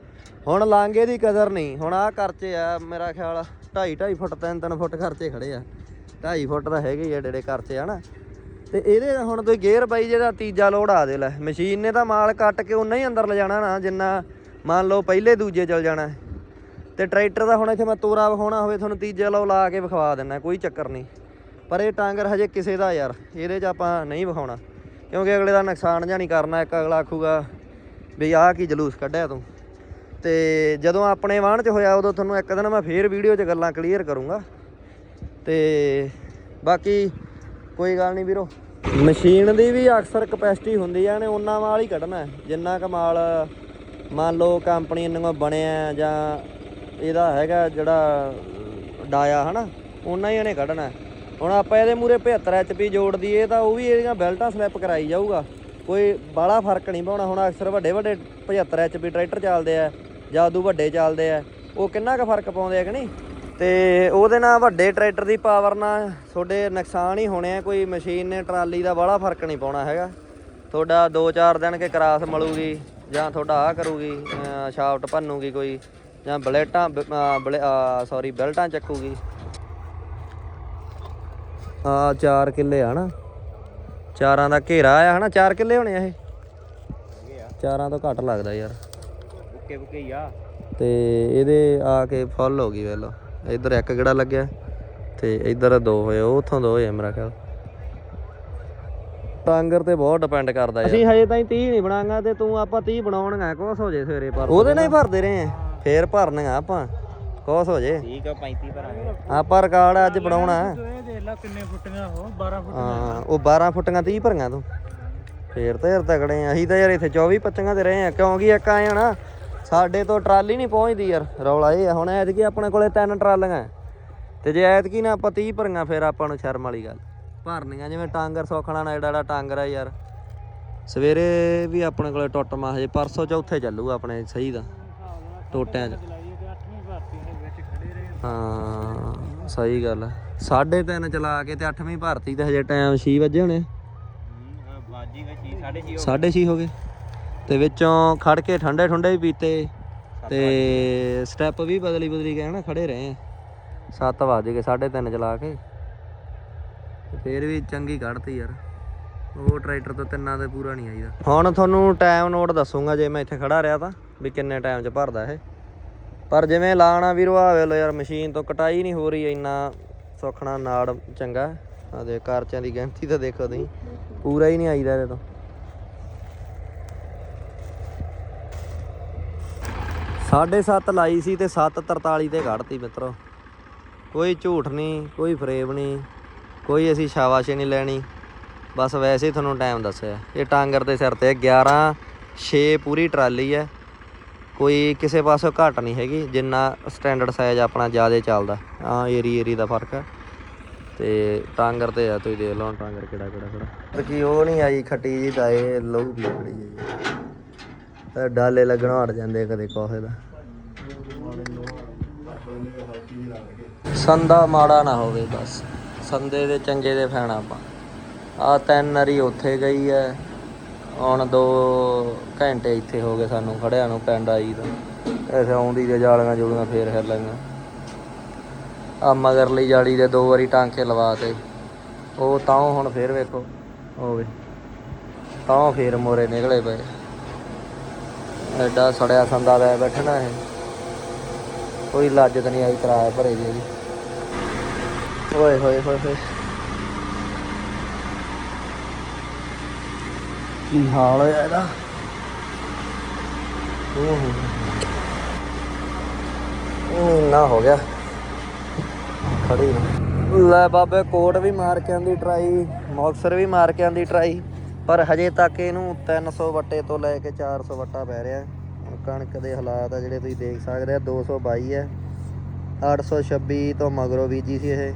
ਹੁਣ ਲਾਂਗੇ ਦੀ ਕਦਰ ਨਹੀਂ। ਹੁਣ ਆਹ ਖਰਚੇ ਆ, ਮੇਰਾ ਖਿਆਲ 2.5 2.5 ਫੁੱਟ 3 3 ਫੁੱਟ ਖਰਚੇ ਖੜੇ ਆ। 2.5 ਫੁੱਟ ਦਾ ਹੈਗੇ ਹੀ ਆ ਜਿਹੜੇ ਖਰਚੇ ਆ ਨਾ ਤੇ ਇਹਦੇ ਹੁਣ ਤੁਸੀਂ ਗੇਅਰ ਬਾਈ ਜਿਹਦਾ ਤੀਜਾ ਲੋਡ ਆ, ਦੇ ਲੈ। ਮਸ਼ੀਨ ਨੇ ਤਾਂ ਮਾਲ ਕੱਟ ਕੇ ਉਨਾ ਹੀ ਅੰਦਰ ਲਿਜਾਣਾ ਨਾ, ਜਿੰਨਾ ਮੰਨ ਲਓ ਪਹਿਲੇ ਦੂਜੇ ਚਲ ਜਾਣਾ ਤੇ ਟਰੈਕਟਰ ਦਾ ਹੁਣ ਇੱਥੇ ਮੈਂ ਤੋਰਾ ਵਿਖਾਉਣਾ ਹੋਵੇ, ਤੁਹਾਨੂੰ ਤੀਜਾ ਲੋ ਲਾ ਕੇ ਵਿਖਵਾ ਦਿੰਦਾ, ਕੋਈ ਚੱਕਰ ਨਹੀਂ। ਪਰ ਇਹ ਟਾਂਗਰ ਹਜੇ ਕਿਸੇ ਦਾ ਯਾਰ, ਇਹਦੇ 'ਚ ਆਪਾਂ ਨਹੀਂ ਵਿਖਾਉਣਾ। ਕਿਉਂਕਿ ਅਗਲੇ ਦਾ ਨੁਕਸਾਨ ਜਾਂ ਨਹੀਂ ਕਰਨਾ, ਇੱਕ ਅਗਲਾ ਆਖੂਗਾ ਵੀ ਆਹ ਕੀ ਜਲੂਸ ਕੱਢਿਆ ਤੂੰ। ਤੇ ਜਦੋਂ ਆਪਣੇ ਵਾਹਣ 'ਚ ਹੋਇਆ, ਉਦੋਂ ਤੁਹਾਨੂੰ ਇੱਕ ਦਿਨ ਮੈਂ ਫੇਰ ਵੀਡੀਓ 'ਚ ਗੱਲਾਂ ਕਲੀਅਰ ਕਰੂੰਗਾ। ਤੇ ਬਾਕੀ ਕੋਈ ਗੱਲ ਨਹੀਂ ਵੀਰੋ। ਮਸ਼ੀਨ ਦੀ ਵੀ ਅਕਸਰ ਕਪੈਸਿਟੀ ਹੁੰਦੀ ਆ ਨੇ ਉਹਨਾਂ ਮਾਲ ਹੀ ਕੱਢਣਾ ਜਿੰਨਾ ਕੁ ਮਾਲ ਮੰਨ ਲਓ ਕੰਪਨੀ ਨੂੰ ਬਣਿਆ ਜਾਂ ਇਹਦਾ ਹੈਗਾ ਜਿਹੜਾ ਡਾਇਆ, ਹਨਾ ਉਹਨਾਂ ਹੀ ਇਹਨੇ ਕੱਢਣਾ ਹੁਣ ਆਪਾਂ ਇਹਦੇ ਮੂਰੇ 75 ਐਚਪੀ ਜੋੜ ਦਈਏ ਤਾਂ ਉਹ ਵੀ ਇਹਦੀਆਂ ਬੈਲਟਾਂ ਸਲਿੱਪ ਕਰਾਈ ਜਾਊਗਾ। ਕੋਈ ਬਾਹਲਾ ਫ਼ਰਕ ਨਹੀਂ ਪਾਉਣਾ। ਹੁਣ ਅਕਸਰ ਵੱਡੇ ਵੱਡੇ 75 ਐਚਪੀ ਟਰੈਕਟਰ ਚੱਲਦੇ ਆ ਜਾਂ ਉਦੋਂ ਵੱਡੇ ਚੱਲਦੇ ਆ। ਉਹ ਕਿੰਨਾ ਕੁ ਫ਼ਰਕ ਪਾਉਂਦੇ ਆ ਕਿ ਨਹੀਂ? ਤੇ ਉਹਦੇ ਨਾਲ ਵੱਡੇ ਟਰੈਕਟਰ ਦੀ ਪਾਵਰ ਨਾਲ ਤੁਹਾਡੇ ਨੁਕਸਾਨ ਹੀ ਹੋਣੇ ਆ। ਕੋਈ ਮਸ਼ੀਨ ਨੇ, ਟਰਾਲੀ ਦਾ ਬਾਹਲਾ ਫ਼ਰਕ ਨਹੀਂ ਪਾਉਣਾ ਹੈਗਾ। ਤੁਹਾਡਾ 2-4 ਦਿਨ ਕੇ ਕਰਾਸ ਮਲੂਗੀ ਜਾਂ ਤੁਹਾਡਾ ਆ ਕਰੂਗੀ ਸ਼ਾਫਟ ਭੰਨੂਗੀ ਕੋਈ ਜਾਂ ਬਲੇਟਾਂ ਸੌਰੀ ਬੈਲਟਾਂ ਚੱਕੂਗੀ। ਆ 4 ਕਿੱਲੇ ਆ ਨਾ ਚਾਰਾਂ ਦਾ ਘੇਰਾ ਆ ਹਨਾ? 4 ਕਿੱਲੇ ਹੋਣੇ ਆ ਇਹ? ਚਾਰਾਂ ਤੋਂ ਘੱਟ ਲੱਗਦਾ ਯਾਰ।
ਓਕੇ ਓਕੇ ਹੀ ਆ।
ਤੇ ਇਹਦੇ ਆ ਕੇ ਫੁੱਲ ਹੋ ਗਈ ਵੇਲੋ ਇੱਧਰ ਇੱਕ ਗੇੜਾ ਲੱਗਿਆ ਤੇ ਇੱਧਰ ਦੋ ਹੋਏ ਉਹ ਉਥੋਂ ਦੋ ਹੋਏ ਮੇਰਾ ਖਿਆਲ। ਟਾਂਗਰ ਤੇ ਬਹੁਤ ਡਿਪੈਂਡ ਕਰਦਾ ਯਾਰ। ਅਸੀਂ ਹਜੇ ਤਾਈਂ 30 ਨਹੀਂ ਬਣਾਂਗਾ ਤੇ ਤੂੰ ਆਪਾਂ 30 ਬਣਾਉਣਗਾ ਕੁਛ ਹੋ ਜੇ ਸਵੇਰੇ ਪਰ ਉਹਦੇ ਨਾਲ ਹੀ ਭਰਦੇ ਰਹੇ ਆ। ਫੇਰ ਭਰਨਗਾ ਆਪਾਂ। ਕੁਛ ਹੋ ਜੇ।
ਠੀਕ ਆ 35 ਭਰਾਂਗੇ
ਆਪਾਂ ਰਿਕਾਰਡ ਅੱਜ ਬਣਾਉਣਾ
ਇਹ ਦੇਖ ਲੈ ਕਿੰਨੇ ਫੁੱਟੀਆਂ ਹੋ 12 ਫੁੱਟ
ਹਾਂ ਉਹ 12 ਫੁੱਟੀਆਂ 30 ਭਰੀਆਂ ਤੂੰ। ਫੇਰ ਤਾਂ ਯਾਰ ਤਗੜੇ ਆ। ਅਸੀਂ ਤਾਂ ਯਾਰ ਇੱਥੇ 24 25 ਤੇ ਰਹੇ ਆ। ਕਿਉਂਕਿ ਇੱਕ ਆਏ ਆ ਨਾ ਸਾਡੇ ਤੋਂ ਟਰਾਲੀ ਨਹੀਂ ਪਹੁੰਚਦੀ ਯਾਰ। ਰੌਲਾ ਇਹ ਆ। ਹੁਣ ਐਤਕੀ ਆਪਣੇ ਕੋਲੇ ਤਿੰਨ ਟਰਾਲੀਆਂ ਤੇ ਜੇ ਐਤਕੀ ਨਾ ਆਪਾਂ 30 ਭਰੀਆਂ ਫੇਰ ਆਪਾਂ ਨੂੰ ਸ਼ਰਮ ਵਾਲੀ ਗੱਲ। ਭਰਨੀਆਂ ਜਿਵੇਂ ਟਾਂਗਰ ਸੌਖਣਾ ਨਾ ਏਡਾ ਏਡਾ ਟਾਂਗਰ ਆ ਯਾਰ। ਸਵੇਰੇ ਵੀ ਆਪਣੇ ਕੋਲੇ ਟੁੱਟ ਮਾ ਹਜੇ ਪਰਸੋਂ ਚੌਥੇ ਚੱਲੂ ਆਪਣੇ ਸਹੀ ਦਾ। ਟੋਟਿਆਂ 'ਚ
ਚਲਾਈਏ ਤੇ 8ਵੀਂ ਭਰਤੀ ਦੇ ਵਿੱਚ ਖੜੇ ਰਹੇ
ਹਾਂ, ਸਹੀ ਗੱਲ ਹੈ ਸਾਢੇ ਤਿੰਨ ਚਲਾ ਕੇ ਤੇ 8ਵੀਂ ਭਰਤੀ ਤੇ ਹਜੇ ਟਾਈਮ 6 ਵਜੇ ਹੋਣੇ।
ਬਾਜੀ ਵਿੱਚ 6:30
ਸਾਢੇ ਛੇ ਹੋ ਗਏ। ਤੇ ਵਿੱਚੋਂ ਖੜ ਕੇ ਠੰਡੇ ਠੰਡੇ ਵੀ ਪੀਤੇ ਤੇ ਸਟੈਪ ਵੀ ਬਦਲੀ ਬਦਲੀ ਗਏ ਨਾ ਖੜੇ ਰਹੇ 7 ਵਜ ਗਏ 3:30 ਚਲਾ ਕੇ। ਤੇ ਫੇਰ ਵੀ ਚੰਗੀ ਕੱਢਤੀ ਯਾਰ। ਉਹ ਟਰੈਕਟਰ ਤੋਂ ਤਿੰਨਾਂ ਦੇ ਪੂਰਾ ਨਹੀਂ ਆਈਦਾ। ਹੁਣ ਤੁਹਾਨੂੰ ਟਾਈਮ ਨੋਟ ਦੱਸੂਗਾ ਜੇ ਮੈਂ ਇੱਥੇ ਖੜਾ ਰਿਹਾ ਤਾਂ, ਵੀ ਕਿੰਨੇ ਟਾਈਮ 'ਚ ਭਰਦਾ ਇਹ। ਪਰ ਜਿਵੇਂ ਲਾਣਾ ਵੀਰੋ ਆ ਵੇਲੋ ਯਾਰ, ਮਸ਼ੀਨ ਤੋਂ ਕਟਾਈ ਨਹੀਂ ਹੋ ਰਹੀ, ਇੰਨਾ ਸੌਖਣਾ ਨਾੜ ਚੰਗਾ। ਆ ਦੇ ਕਰਚਿਆਂ ਦੀ ਗਿਣਤੀ ਤਾਂ ਦੇਖੋ ਤੁਸੀਂ। ਪੂਰਾ ਹੀ ਨਹੀਂ ਆਈਦਾ ਇਹਦੇ ਤੋਂ। ਸਾਢੇ ਸੱਤ ਲਾਈ ਸੀ ਤੇ 7:43 ਤੇ ਕੱਢਤੀ ਮਿੱਤਰੋ। ਕੋਈ ਝੂਠ ਨਹੀਂ, ਕੋਈ ਫਰੇਬ ਨਹੀਂ, ਕੋਈ ਅਸੀਂ ਸ਼ਾਬਾਸ਼ ਨਹੀਂ ਲੈਣੀ। ਬਸ ਵੈਸੇ ਹੀ ਤੁਹਾਨੂੰ ਟਾਈਮ ਦੱਸਿਆ। ਇਹ ਟਾਂਗਰ ਦੇ ਸਿਰ ਤੇ 11 6 ਪੂਰੀ ਟਰਾਲੀ ਹੈ। ਕੋਈ ਕਿਸੇ ਪਾਸੋਂ ਘੱਟ ਨਹੀਂ ਹੈਗੀ, ਜਿੰਨਾ ਸਟੈਂਡਰਡ ਸਾਈਜ਼ ਆਪਣਾ ਜ਼ਿਆਦਾ ਚੱਲਦਾ। ਆ ਏਰੀ ਏਰੀ ਦਾ ਫ਼ਰਕ ਹੈ। ਤੇ ਟਾਂਗਰ ਤੇ ਆ, ਤੁਸੀਂ ਦੇਖ ਲਓ ਟਾਂਗਰ ਕਿਹੜਾ ਕਿਹੜਾ ਖੜਾ ਕੀ ਉਹ ਨਹੀਂ ਆਈ ਖੱਟੀ ਜੀ ਤਾਂ ਇਹ ਲਹੂ ਪੀ ਖੜੀ ਜੀ। ਡਾਲੇ ਲੱਗਣੋਂ ਹਟ ਜਾਂਦੇ ਕਦੇ ਕੋਹੇ ਦਾ। ਸੰਦਾ ਮਾੜਾ ਨਾ ਹੋਵੇ ਬਸ। ਸੰਦੇ ਦੇ ਚੰਗੇ ਦੇ ਫੈਨ ਆਪਾਂ। ਆ ਤਿੰਨ ਨਰੀ ਉੱਥੇ ਗਈ ਐ ਹੁਣ 2 ਘੰਟੇ ਇੱਥੇ ਹੋ ਗਏ ਸਾਨੂੰ ਖੜਿਆਂ ਨੂੰ ਪਿੰਡ ਆਈ ਤਾਂ। ਐਸੇ ਆਉਂਦੀ ਤੇ ਜਾਲੀਆਂ ਜੁਲੀਆਂ ਫੇਰ ਫਿਰ ਲਈਆਂ ਆ ਮਗਰਲੀ ਜਾਲੀ ਦੇ ਦੋ ਵਾਰੀ ਟਾਂਕੇ ਲਵਾਤੇ ਉਹ ਤਾਂ ਹੁਣ ਫੇਰ ਵੇਖੋ ਹੋਵੇ ਤਾਂ ਫੇਰ ਮੋਰੇ ਨਿਕਲੇ ਪਏ। ਐਡਾ ਸੜਿਆ ਸੰਦਾ ਲੈ ਬੈਠਣਾ ਇਹ। ਕੋਈ ਲਾਜਤ ਨਹੀਂ ਆਈ ਕਿਰਾਇਆ ਭਰੇ ਦੀ ਇਹਦੀ। ਓਏ, ਹੋਏ ਹੋਏ ਹੋਏ। ਕੀ ਹਾਲ ਹੋਇਆ ਇਹਦਾ? ਓਹ ਉਹ ਨਾ ਹੋ ਗਿਆ। ਖੜੀ। ਲੈ ਬਾਬੇ ਕੋਟ ਵੀ ਮਾਰ ਕੇ ਆਂਦੀ ਟਰਾਈ ਮੌਕਸਰ ਵੀ ਮਾਰ ਕੇ ਆਂਦੀ ਟਰਾਈ ਪਰ ਹਜੇ ਤੱਕ ਇਹਨੂੰ 300 ਵੱਟੇ ਤੋਂ ਲੈ ਕੇ 400 ਵੱਟਾ ਪੈ ਰਿਹਾ। ਕਣਕ ਦੇ ਹਾਲਾਤ ਆ ਜਿਹੜੇ ਤੁਸੀਂ ਦੇਖ ਸਕਦੇ ਆ 222 ਹੈ। 826 ਤੋਂ ਮਗਰੋਂ ਬੀਜੀ ਸੀ ਇਹ।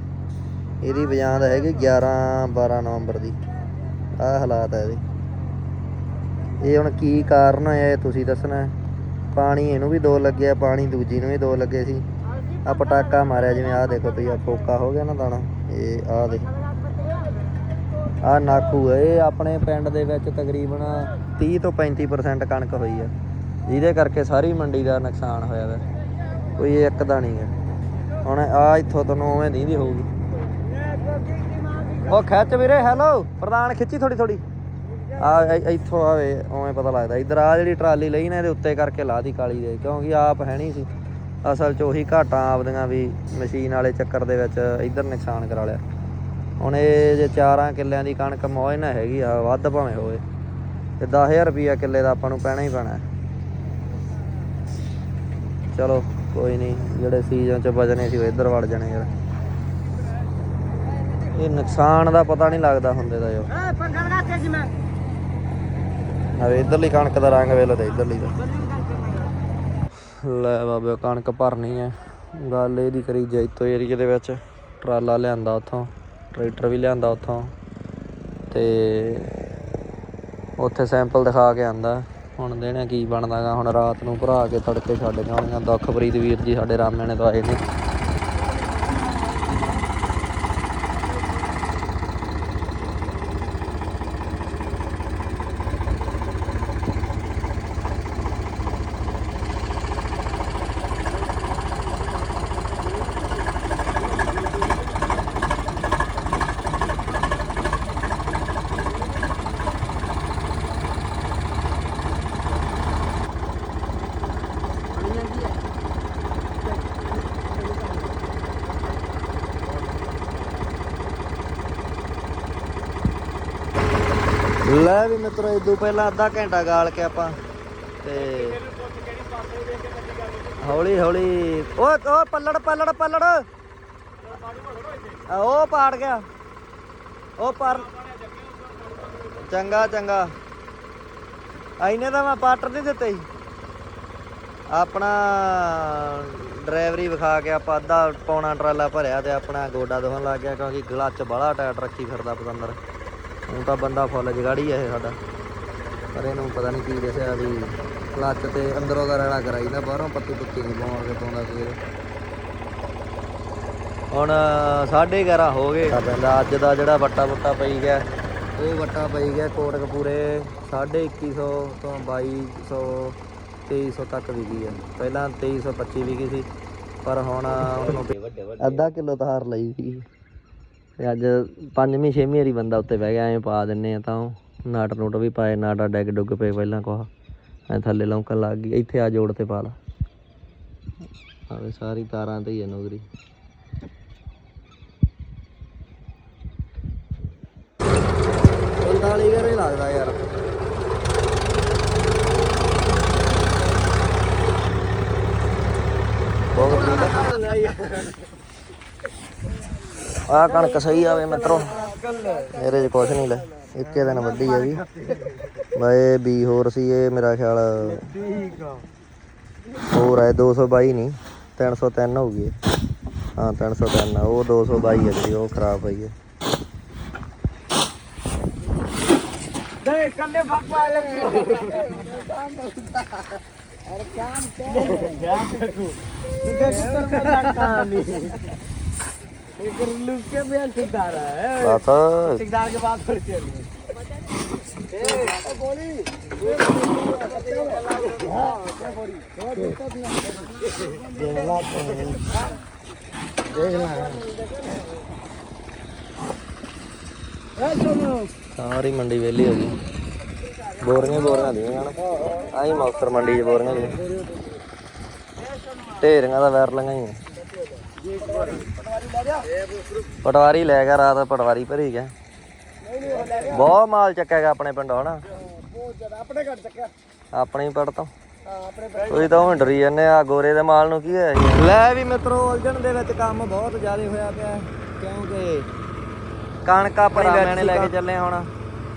ਇਹਦੀ ਬਜਾਂਦ ਹੈਗੀ 11 12 ਨਵੰਬਰ ਦੀ। ਆਹ ਹਾਲਾਤ ਹੈ ਇਹਦੇ। ਇਹ ਹੁਣ ਕੀ ਕਾਰਨ ਹੋਇਆ ਇਹ ਤੁਸੀਂ ਦੱਸਣਾ? ਪਾਣੀ ਇਹਨੂੰ ਵੀ ਦੋ ਲੱਗਿਆ, ਪਾਣੀ ਦੂਜੀ ਨੂੰ ਵੀ ਦੋ ਲੱਗੇ ਸੀ। ਆ ਪਟਾਕਾ ਮਾਰਿਆ ਜਿਵੇਂ ਆਹ ਦੇਖੋ ਤੁਸੀਂ ਆ ਫੋਕਾ ਹੋ ਗਿਆ ਨਾ ਦਾਣਾ, ਇਹ ਆਹ ਦੇ ਆ ਨਾਕੂ ਹੈ ਇਹ ਆਪਣੇ ਪਿੰਡ ਦੇ ਵਿੱਚ ਤਕਰੀਬਨ 30 ਤੋਂ 35% ਕਣਕ ਹੋਈ ਆ। ਜਿਹਦੇ ਕਰਕੇ ਸਾਰੀ ਮੰਡੀ ਦਾ ਨੁਕਸਾਨ ਹੋਇਆ ਵਾ। ਕੋਈ ਇੱਕ ਦਾ ਨਹੀਂ ਹੈ ਹੁਣ ਆ ਇੱਥੋਂ ਤੁਹਾਨੂੰ ਉਵੇਂ ਦੀ ਹੋਊਗੀ। ਉਹ ਖਿੱਚ ਵੀਰੇ ਹੈਲੋ ਪ੍ਰਧਾਨ ਖਿੱਚੀ ਥੋੜੀ ਥੋੜੀ ਆ ਇੱਥੋਂ ਆਵੇ, ਉਵੇਂ ਪਤਾ ਲੱਗਦਾ। ਇਧਰ ਆ ਜਿਹੜੀ ਟਰਾਲੀ ਲਈ ਨਾ, ਇਹਦੇ ਉੱਤੇ ਕਰਕੇ ਲਾਤੀ ਕਾਲੀ ਦੇ ਕਿਉਂਕਿ ਆਪ ਹੈ ਨਹੀਂ ਸੀ। ਅਸਲ 'ਚ ਉਹੀ ਘਾਟਾਂ ਆਪਦੀਆਂ ਵੀ ਮਸ਼ੀਨ ਵਾਲੇ ਚੱਕਰ ਦੇ ਵਿੱਚ ਇੱਧਰ ਨੁਕਸਾਨ ਕਰਾ ਲਿਆ। ਹੁਣ ਇਹ ਜੇ ਚਾਰਾਂ ਕਿੱਲਿਆਂ ਦੀ ਕਣਕ ਮੌਜ ਨਾ ਹੈਗੀ, ਆ ਵੱਧ ਭਾਵੇਂ ਹੋਵੇ। ਤੇ 10000 ਰੁਪਿਆ ਕਿੱਲੇ ਦਾ ਆਪਾਂ ਨੂੰ ਪੈਣਾ ਹੀ ਪੈਣਾ। ਚਲੋ, ਕੋਈ ਨਹੀਂ, ਜਿਹੜੇ ਸੀਜ਼ਨ 'ਚ ਬਜਨੇ ਸੀ ਉਹ ਇਧਰ ਵੜ ਜਾਣੇ ਯਾਰ। ਇਹ ਨੁਕਸਾਨ ਦਾ ਪਤਾ ਨਹੀਂ ਲੱਗਦਾ ਹੁੰਦੇ ਦਾ ਜੋ ਹਵੇ, ਇਧਰਲੀ ਕਣਕ ਦਾ ਰੰਗ ਵੇਲੋ ਤੇ ਇਧਰਲੀ ਦਾ। ਲੈ ਬਾਬੇ, ਕਣਕ ਭਰਨੀ ਹੈ ਗੱਲ ਇਹਦੀ ਕਰੀ ਜੈਤੋ ਏਰੀਏ ਦੇ ਵਿੱਚ। ਟਰਾਲਾ ਲਿਆਂਦਾ ਉੱਥੋਂ, ਟਰੈਕਟਰ ਵੀ ਲਿਆਂਦਾ ਉੱਥੋਂ। ਤੇ ਉੱਥੇ ਸੈਂਪਲ ਦਿਖਾ ਕੇ ਆਂਦਾ। ਹੁਣ ਦੇਣੇ ਕੀ ਬਣਦਾਗਾ, ਹੁਣ ਰਾਤ ਨੂੰ ਭਰਾ ਕੇ ਤੜਕੇ ਛੱਡ ਜਾਣੀਆਂ ਦੁੱਖਪ੍ਰੀਤ ਵੀਰ ਜੀ ਸਾਡੇ ਰਾਮੇ ਨੇ ਦਵਾਏ ਨੇ ਲੈ ਵੀ ਮਿੱਤਰੋ ਇਦੋਂ ਪਹਿਲਾਂ ਅੱਧਾ ਘੰਟਾ ਗਾਲ ਕੇ ਆਪਾਂ ਤੇ ਹੌਲੀ ਹੌਲੀ ਓ ਓ ਪੱਲੜ ਪੱਲੜ ਪੱਲੜ। ਉਹ ਪਾੜ ਗਿਆ। ਉਹ ਪਰ ਚੰਗਾ ਚੰਗਾ। ਆਈਨੇ ਦਾ ਮੈਂ ਪਾਟਰ ਨਹੀਂ ਦਿੱਤੇ ਆਪਣਾ ਡਰਾਈਵਰੀ ਵਿਖਾ ਕੇ ਆਪਾਂ ਅੱਧਾ ਪੌਣਾ ਟਰਾਲਾ ਭਰਿਆ ਤੇ ਆਪਣਾ ਗੋਡਾ ਦੁਖਣ ਲੱਗ ਗਿਆ ਕਿਉਂਕਿ ਗਲੱਚ ਬੜਾ ਟਾਇਟ ਰੱਖੀ ਫਿਰਦਾ ਪਤੰਦਰ। ਹੁਣ ਤਾਂ ਬੰਦਾ ਫੁੱਲ ਜਗਾੜੀ ਆ ਇਹ ਸਾਡਾ। ਪਰ ਇਹਨੂੰ ਪਤਾ ਨਹੀਂ ਕੀ ਦੱਸਿਆ ਵੀ ਕਲੱਚ ਤੇ ਅੰਦਰੋਂ ਦਾ ਰੈਲਾ ਕਰਾਈਦਾ ਬਾਹਰੋਂ ਪੱਤੀ ਪੁੱਤੀ ਨਹੀਂ ਪਾਉਣ ਕੇ ਪਾਉਂਦਾ ਸਵੇਰੇ ਹੁਣ 11:30 ਹੋ ਗਏ। ਤਾਂ ਪੈਂਦਾ ਅੱਜ ਦਾ ਜਿਹੜਾ ਵੱਟਾ ਵੱਟਾ ਪਈ ਗਿਆ। ਉਹ ਵੱਟਾ ਪਈ ਗਿਆ ਕੋਟਕਪੂਰੇ 2150 ਤੋਂ 2200 2300 ਤੱਕ ਵਿਕੀ ਆ। ਪਹਿਲਾਂ 2325 ਵਿਕੀ ਸੀ ਪਰ ਹੁਣ ਉਹਨੂੰ ਅੱਧਾ ਕਿਲੋ ਤਾਂ ਹਾਰ ਲਈ ਸੀ। ਤੇ ਅੱਜ ਪੰਜਵੀਂ ਛੇਵੀਂ ਵਾਰੀ ਬੰਦਾ ਉੱਤੇ ਬਹਿ ਗਿਆ ਐਂ ਪਾ ਦਿੰਨੇ ਆ ਤਾਂ ਉਹ। ਨਾਟ ਨੂਟ ਵੀ ਪਾਏ, ਨਾਟਾ ਡੈਗ ਡੁੱਗ ਪਏ ਪਹਿਲਾਂ ਕੋਹ ਐ ਥੱਲੇ ਲੌਂਕਣ ਲੱਗ ਗਈ, ਇੱਥੇ ਆ ਜੋੜ ਤੇ ਪਾ ਲਾ। ਆਵੇ ਸਾਰੀ ਤਾਰਾਂ ਤੇ ਹੀ ਹੈ ਨੌਕਰੀ। ਪੰਤਾਲੀ ਘਰੇ ਲੱਗਦਾ ਯਾਰ। ਆ ਕਣਕ ਸਹੀ ਆਵੇ ਮਿੱਤਰੋ। ਇਹਦੇ 'ਚ ਕੁਛ ਨਹੀਂ ਲੈ। ਇੱਕੇ ਦਿਨ ਵੱਡੀ ਹੈ ਜੀ। ਬਾਏ ਬੀ ਹੋਰ ਸੀ ਇਹ ਮੇਰਾ ਖਿਆਲ ਹੋਰ ਹੈ 222 ਨਹੀਂ 303 ਹੋ ਗਈ ਹਾਂ 303 ਉਹ 222 ਹੈ ਜੀ ਉਹ ਖਰਾਬ ਹੋਈ ਹੈ।
ਦੇ ਕੰਨੇ ਫੱਕਵਾ ਲੈ ਅਰੇ ਕੰਮ ਤੇ
ਗਿਆ ਤੂੰ ਤੇ ਕਿੱਥੇ ਕਰਦਾ ਨਹੀਂ സാറി മണ്ടി വലിയ ബോറിങ് ബോറിഞ്ഞ അധികം ആയി മൗസർ മണ്ടി ബോറിഞ്ഞ ടേരങ്ങ അതാ വേറെ കഴിഞ്ഞു. ਹੀ। ਪਟਵਾਰੀ ਲੈ ਗਿਆ ਰਾਤ ਪਟਵਾਰੀ ਭਰੀ ਗਿਆ। ਬਹੁਤ ਮਾਲ ਚੱਕਿਆ ਗਿਆ ਆਪਣੇ ਪਿੰਡੋਂ ਹਨਾ?
ਆਪਣੇ ਘਰ ਚੱਕਿਆ
ਆਪਣੇ ਹੀ ਪੜ ਤੋਂ। ਤੁਸੀਂ ਤਾਂ ਹੁਣ ਡਰੀ ਜਾਂਦੇ ਆ ਗੋਰੇ ਦੇ ਮਾਲ ਨੂੰ ਕੀ ਹੋਇਆ ਜੀ? ਲੈ ਵੀ ਮਿੱਤਰੋ ਉਲਝਣ ਦੇ ਵਿੱਚ ਕੰਮ ਬਹੁਤ ਜ਼ਿਆਦਾ ਹੋਇਆ ਪਿਆ ਹੈ, ਕਿਉਂਕਿ ਕਣਕ ਆਪਣੀ ਰਾਮਿਆਂ ਲੈ ਕੇ ਚੱਲੇ ਹੁਣ।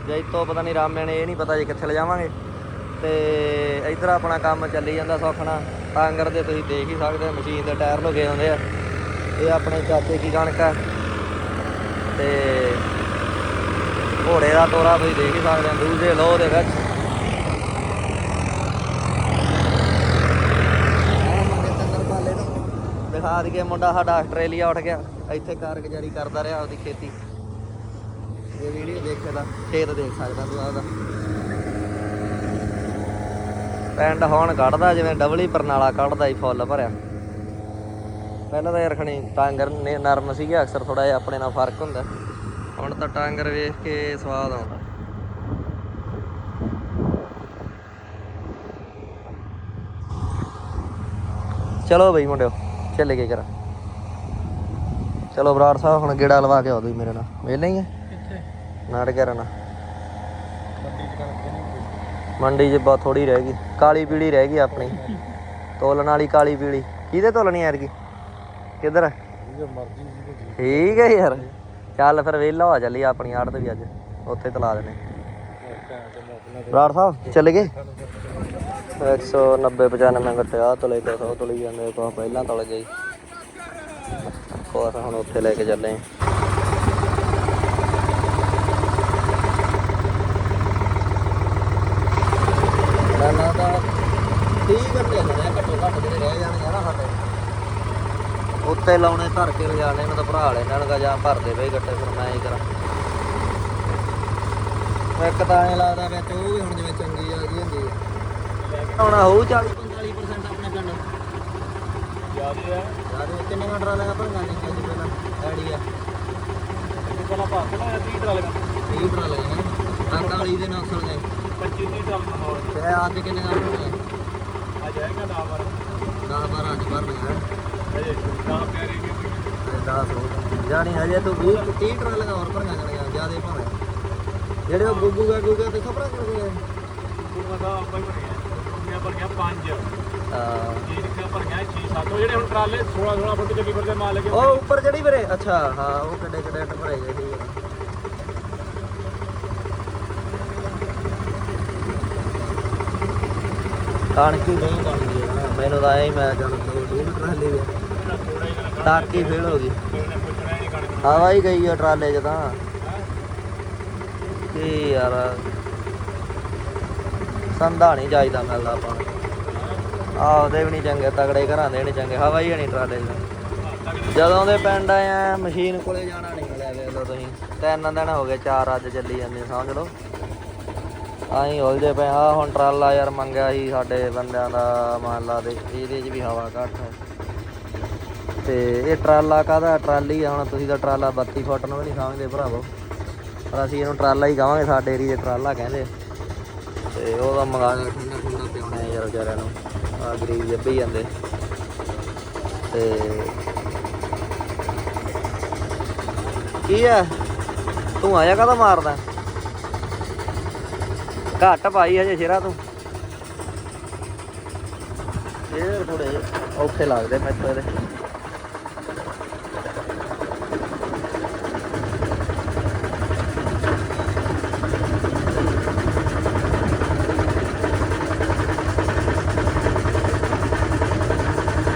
ਜੈਤੋ ਪਤਾ ਨਹੀਂ ਰਾਮਿਆਂ ਨੇ ਇਹ ਨਹੀਂ ਪਤਾ ਜੀ ਕਿੱਥੇ ਲਿਜਾਵਾਂਗੇ ਤੇ ਇੱਧਰ ਆਪਣਾ ਕੰਮ ਚੱਲੀ ਜਾਂਦਾ ਸੌਖਣਾ। ਟਾਂਗਰ ਦੇ ਤੁਸੀਂ ਦੇਖ ਹੀ ਸਕਦੇ ਹੋ ਮਸ਼ੀਨ ਦੇ ਟਾਇਰ ਲੁਕੇ ਹੁੰਦੇ ਆ। ਇਹ ਆਪਣੇ ਚਾਚੇ ਕੀ ਕਣਕ ਹੈ ਤੇ ਘੋੜੇ ਦਾ ਤੋਰਾ ਤੁਸੀਂ ਦੇਖ ਹੀ ਸਕਦੇ ਹੋ, ਦੂਜੇ ਲੋਹ ਦੇ ਵਿੱਚ। ਦਿਖਾ ਦਈਏ ਮੁੰਡਾ ਸਾਡਾ ਆਸਟ੍ਰੇਲੀਆ ਉੱਠ ਗਿਆ। ਇੱਥੇ ਕਾਰਗੁਜ਼ਾਰੀ ਕਰਦਾ ਰਿਹਾ ਆਪਦੀ ਖੇਤੀ। ਇਹ ਵੀਡੀਓ ਦੇਖੇ ਖੇਤ ਦੇਖ ਸਕਦਾ ਤੂੰ ਆਪਦਾ। ਪਿੰਡ ਹੁਣ ਕੱਢਦਾ, ਜਿਵੇਂ ਡਬਲੀ ਪਰਨਾਲਾ ਕੱਢਦਾ ਹੀ ਫੁੱਲ ਭਰਿਆ। ਪਹਿਲਾਂ ਤਾਂ ਯਾਰ ਖਣੀ ਟਾਂਗਰ ਨੇ ਨਰਮ ਸੀਗੇ ਅਕਸਰ ਥੋੜਾ ਜਿਹਾ ਆਪਣੇ ਨਾਲ ਫ਼ਰਕ ਹੁੰਦਾ। ਹੁਣ ਤਾਂ ਟਾਂਗਰ ਵੇਖ ਕੇ ਸਵਾਦ ਆਉਂਦਾ। ਚਲੋ ਬਈ ਮੁੰਡਿਓ ਚੱਲੇ ਗਏ ਕਰਾਂ। ਚਲੋ ਬਰਾੜ ਸਾਹਿਬ ਹੁਣ ਗੇੜਾ ਲਵਾ ਕੇ ਆਓ ਤੁਸੀਂ ਮੇਰੇ ਨਾਲ। ਵੇਲੇ ਹੀ ਆ
ਕਿੱਥੇ?
ਨਾੜ ਕੇ ਰਹਿਣਾ
ਮੰਡੀ ਚ
ਬਹੁਤ ਥੋੜੀ ਰਹਿ ਗਈ। ਕਾਲੀ ਪੀਲੀ ਰਹਿ ਗਈ ਆਪਣੀ। ਤੋਲਣ ਵਾਲੀ ਕਾਲੀ ਪੀਲੀ। ਕਿਹਦੇ ਤੋਲਣੀ ਐਰ ਕੀ ਕਿੱਧਰ?
ਮਰਜ਼ੀ
ਠੀਕ ਹੈ ਯਾਰ। ਚੱਲ ਫਿਰ ਵੇਲਾ ਹੋ ਚੱਲੀ ਆਪਣੀ ਆੜਤ ਵੀ ਅੱਜ। ਉੱਥੇ ਤਲਾ ਦੇਣੇ ਬਰਾੜ ਸਾਹਿਬ ਚੱਲ ਗਏ? 190 95 ਘੱਟੇ ਆ ਤੁਲੇ 200 ਤੁਲੀ ਜਾਂਦੇ ਕੋ ਪਹਿਲਾਂ ਤੁਲ ਗਈ ਕੋਸ ਹੁਣ ਉੱਥੇ ਲੈ ਕੇ ਚੱਲੇ ਨਾ ਨਾ ਤਾਂ 30 ਘੱਟੇ ਲੱਗਣੇ ਆ, ਘੱਟੋ ਘੱਟ ਜਿਹੜੇ ਰਹਿ ਜਾਣਗੇ ਨਾ ਸਾਡੇ ਉੱਤੇ ਲਾਉਣੇ ਧਰ ਕੇ ਲਿਜਾਣੇ ਇਹਨਾਂ ਤਾਂ ਭਰਾ ਲੈ ਇਹਨਾਂ ਨੂੰ ਕਹ ਜਾਂ ਭਰਦੇ ਬਈ ਗੱਟੇ ਫਿਰ ਮੈਂ ਹੀ ਕਰਾਂ। ਇੱਕ ਤਾਂ ਐ ਲੱਗਦਾ ਵਿੱਚ ਉਹ ਵੀ ਹੁਣ ਜਿਵੇਂ ਚੰਗੀ ਆ ਗਈ ਹੁੰਦੀ ਹੈ ਹੁਣ ਹੋਊ 40 45% ਆਪਣੇ ਪਿੰਡ।
ਹੈ?
ਯਾਰ ਇਹ ਕਿੰਨੇ ਰਾ ਲਗਾ ਭੰਗਾ ਨਹੀਂ ਅੱਜ ਪਹਿਲਾਂ? ਆਈਡੀਆ
ਇਹ ਪਹਿਲਾਂ ਭਾਗ ਨਾ 30 ਟਰਾਲੇ
20 ਟਰਾ ਲਏ ਹੈ ਟਾਂਗਾ ਵਾਲੀ ਦੇ ਨਾਲ ਸੁਣ ਗਏ
25 30 ਟਰਾਲੇ ਹੋਰ।
ਤੇ ਅੱਜ ਕਿੰਨੇ ਨਾਲ
ਆ ਜਾਏਗਾ ਦਾ ਬਾਰ।
10 12 ਅੱਜ ਭਰ ਲਏ
ਅਜੇ ਦਾ ਪਿਆਰੇ ਕੀ
10 ਹੋ ਜਾਣੀ ਹਜੇ ਤੂੰ 20 30 ਟਰਾ ਲਗਾ ਹੋਰ ਭਰਗਾ ਜਾਣੀਆਂ ਜਿਆਦੇ ਭਾਵੇਂ। ਜਿਹੜੇ ਉਹ ਗੁੱਗੂ ਗਾ ਗੁੱਗਾ ਤੇ ਖਬਰਾਂ ਕਰਦੇ
ਪੂਰਾ ਦਾ ਆਪਾਂ ਹੀ ਭਰੀਆਂ ਮੈਂ ਭਰ ਗਿਆ 5
ਆ
ਜੀ ਰਿਕਸ਼ਾ ਭਰ ਗਿਆ 6 7 ਜਿਹੜੇ ਹੁਣ ਟਰਾਲੇ 16 16 ਫੁੱਟ ਚੱਲੀ ਫਿਰਦੇ ਮਾਲ ਲੈ ਕੇ
ਉਹ ਉੱਪਰ ਜਿਹੜੀ ਵੀਰੇ ਅੱਛਾ ਹਾਂ ਉਹ ਕਿੱਡੇ ਕਿੱਡੇ ਟ ਭਰੇ ਗਏ ਠੀਕ ਹੈ ਕਣਕੀ ਨਹੀਂ ਬਣ ਗਈ ਨਾ ਮੈਨੂੰ ਤਾਂ ਐ ਮੈਂ ਜਾਣ ਦੋ ਦੋ ਟਰਾਲੇ ਦੇ। ਟਾਕੀ ਫੇਲ ਹੋ ਗਈ। ਹਵਾ ਹੀ ਗਈ ਆ ਟਰਾਲੇ 'ਚ ਤਾਂ। ਕੀ ਯਾਰ। ਸੰਧਾ ਨਹੀਂ ਜਾਈਦਾ ਮਿਲਦਾ ਆਪਾਂ ਨੂੰ। ਆਪਦੇ ਵੀ ਨਹੀਂ ਚੰਗੇ, ਤਗੜੇ ਘਰਾਂ ਦੇ ਨਹੀਂ ਚੰਗੇ, ਹਵਾ ਹੀ ਨਹੀਂ ਟਰਾਲੇ 'ਚ। ਜਦੋਂ ਦੇ ਪਿੰਡ ਆਏ ਆ, ਮਸ਼ੀਨ ਕੋਲੇ ਜਾਣਾ ਨਹੀਂ ਮਿਲਿਆ ਵੇਖ ਲਓ ਤੁਸੀਂ। ਤਿੰਨ ਦਿਨ ਹੋ ਗਏ, ਚਾਰ ਅੱਜ ਚੱਲੀ ਜਾਂਦੇ ਸਮਝ ਲਓ। ਆਹੀਂ ਉਲਝੇ ਪਏ ਆ ਹੁਣ ਟਰਾਲਾ ਯਾਰ ਮੰਗਿਆ ਸੀ ਸਾਡੇ ਬੰਦਿਆਂ ਦਾ ਮੰਨ ਲਾ ਦੇ। ਇਹਦੇ 'ਚ ਵੀ ਹਵਾ ਘੱਟ ਹੈ। ਤੇ ਇਹ ਟਰਾਲਾ ਕਾਹਦਾ? ਟਰਾਲੀ ਆ ਹੁਣ। ਤੁਸੀਂ ਤਾਂ ਟਰਾਲਾ 32 ਫੁੱਟ ਨੂੰ ਵੀ ਨਹੀਂ ਸਮਝਦੇ ਭਰਾਵੋ। ਪਰ ਅਸੀਂ ਇਹਨੂੰ ਟਰਾਲਾ ਹੀ ਕਹਾਂਗੇ। ਸਾਡੇ ਏਰੀਏ 'ਚ ਟਰਾਲਾ ਕਹਿੰਦੇ। ਤੇ ਉਹਦਾ ਮੰਗਾ ਕੇ ਠੰਡਾ ਠੰਡਾ ਪਿਉਣਾ ਯਾਰ ਵਿਚਾਰਿਆਂ ਨੂੰ। ਆ ਗਰੀਬ ਜੱਬੀ ਜਾਂਦੇ। ਤੇ ਕੀ ਆ? ਤੂੰ ਆਇਆ ਕਾਹਦਾ ਮਾਰਦਾ? ਘੱਟ ਪਾਈ ਹਜੇ ਸ਼ੇਰਾ ਤੂੰ। ਇਹ ਥੋੜੇ ਔਖੇ ਲੱਗਦੇ ਮੈਨੂੰ ਇਹਦੇ।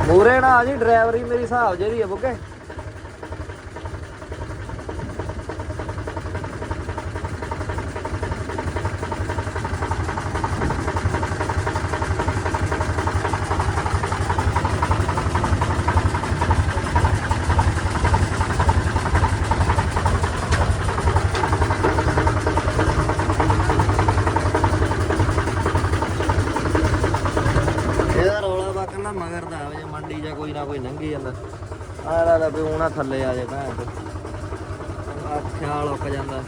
ਮੂਰੇ ਨਾ ਆ ਜੀ, ਡਰਾਈਵਰੀ ਮੇਰੀ ਹਿਸਾਬ ਜਿਹੜੀ ਆ ਬੁੱਕੇ ਇਹਦਾ ਰੌਲਾ ਬਾਕਰ ਨਾ ਮਗਰ ਦਾ ਆਵੇ ਜੇ ਮੰਡੀ ਜਾਂ ਕੋਈ ਨਾ ਕੋਈ ਲੰਘੀ ਜਾਂਦਾ। ਆਹ ਲੱਗਦਾ ਵੀ ਉਹਨਾਂ ਥੱਲੇ ਆ ਜੇ ਭੈਣ ਤੇ ਆ ਖਿਆਲ ਉੱਕ ਜਾਂਦਾ।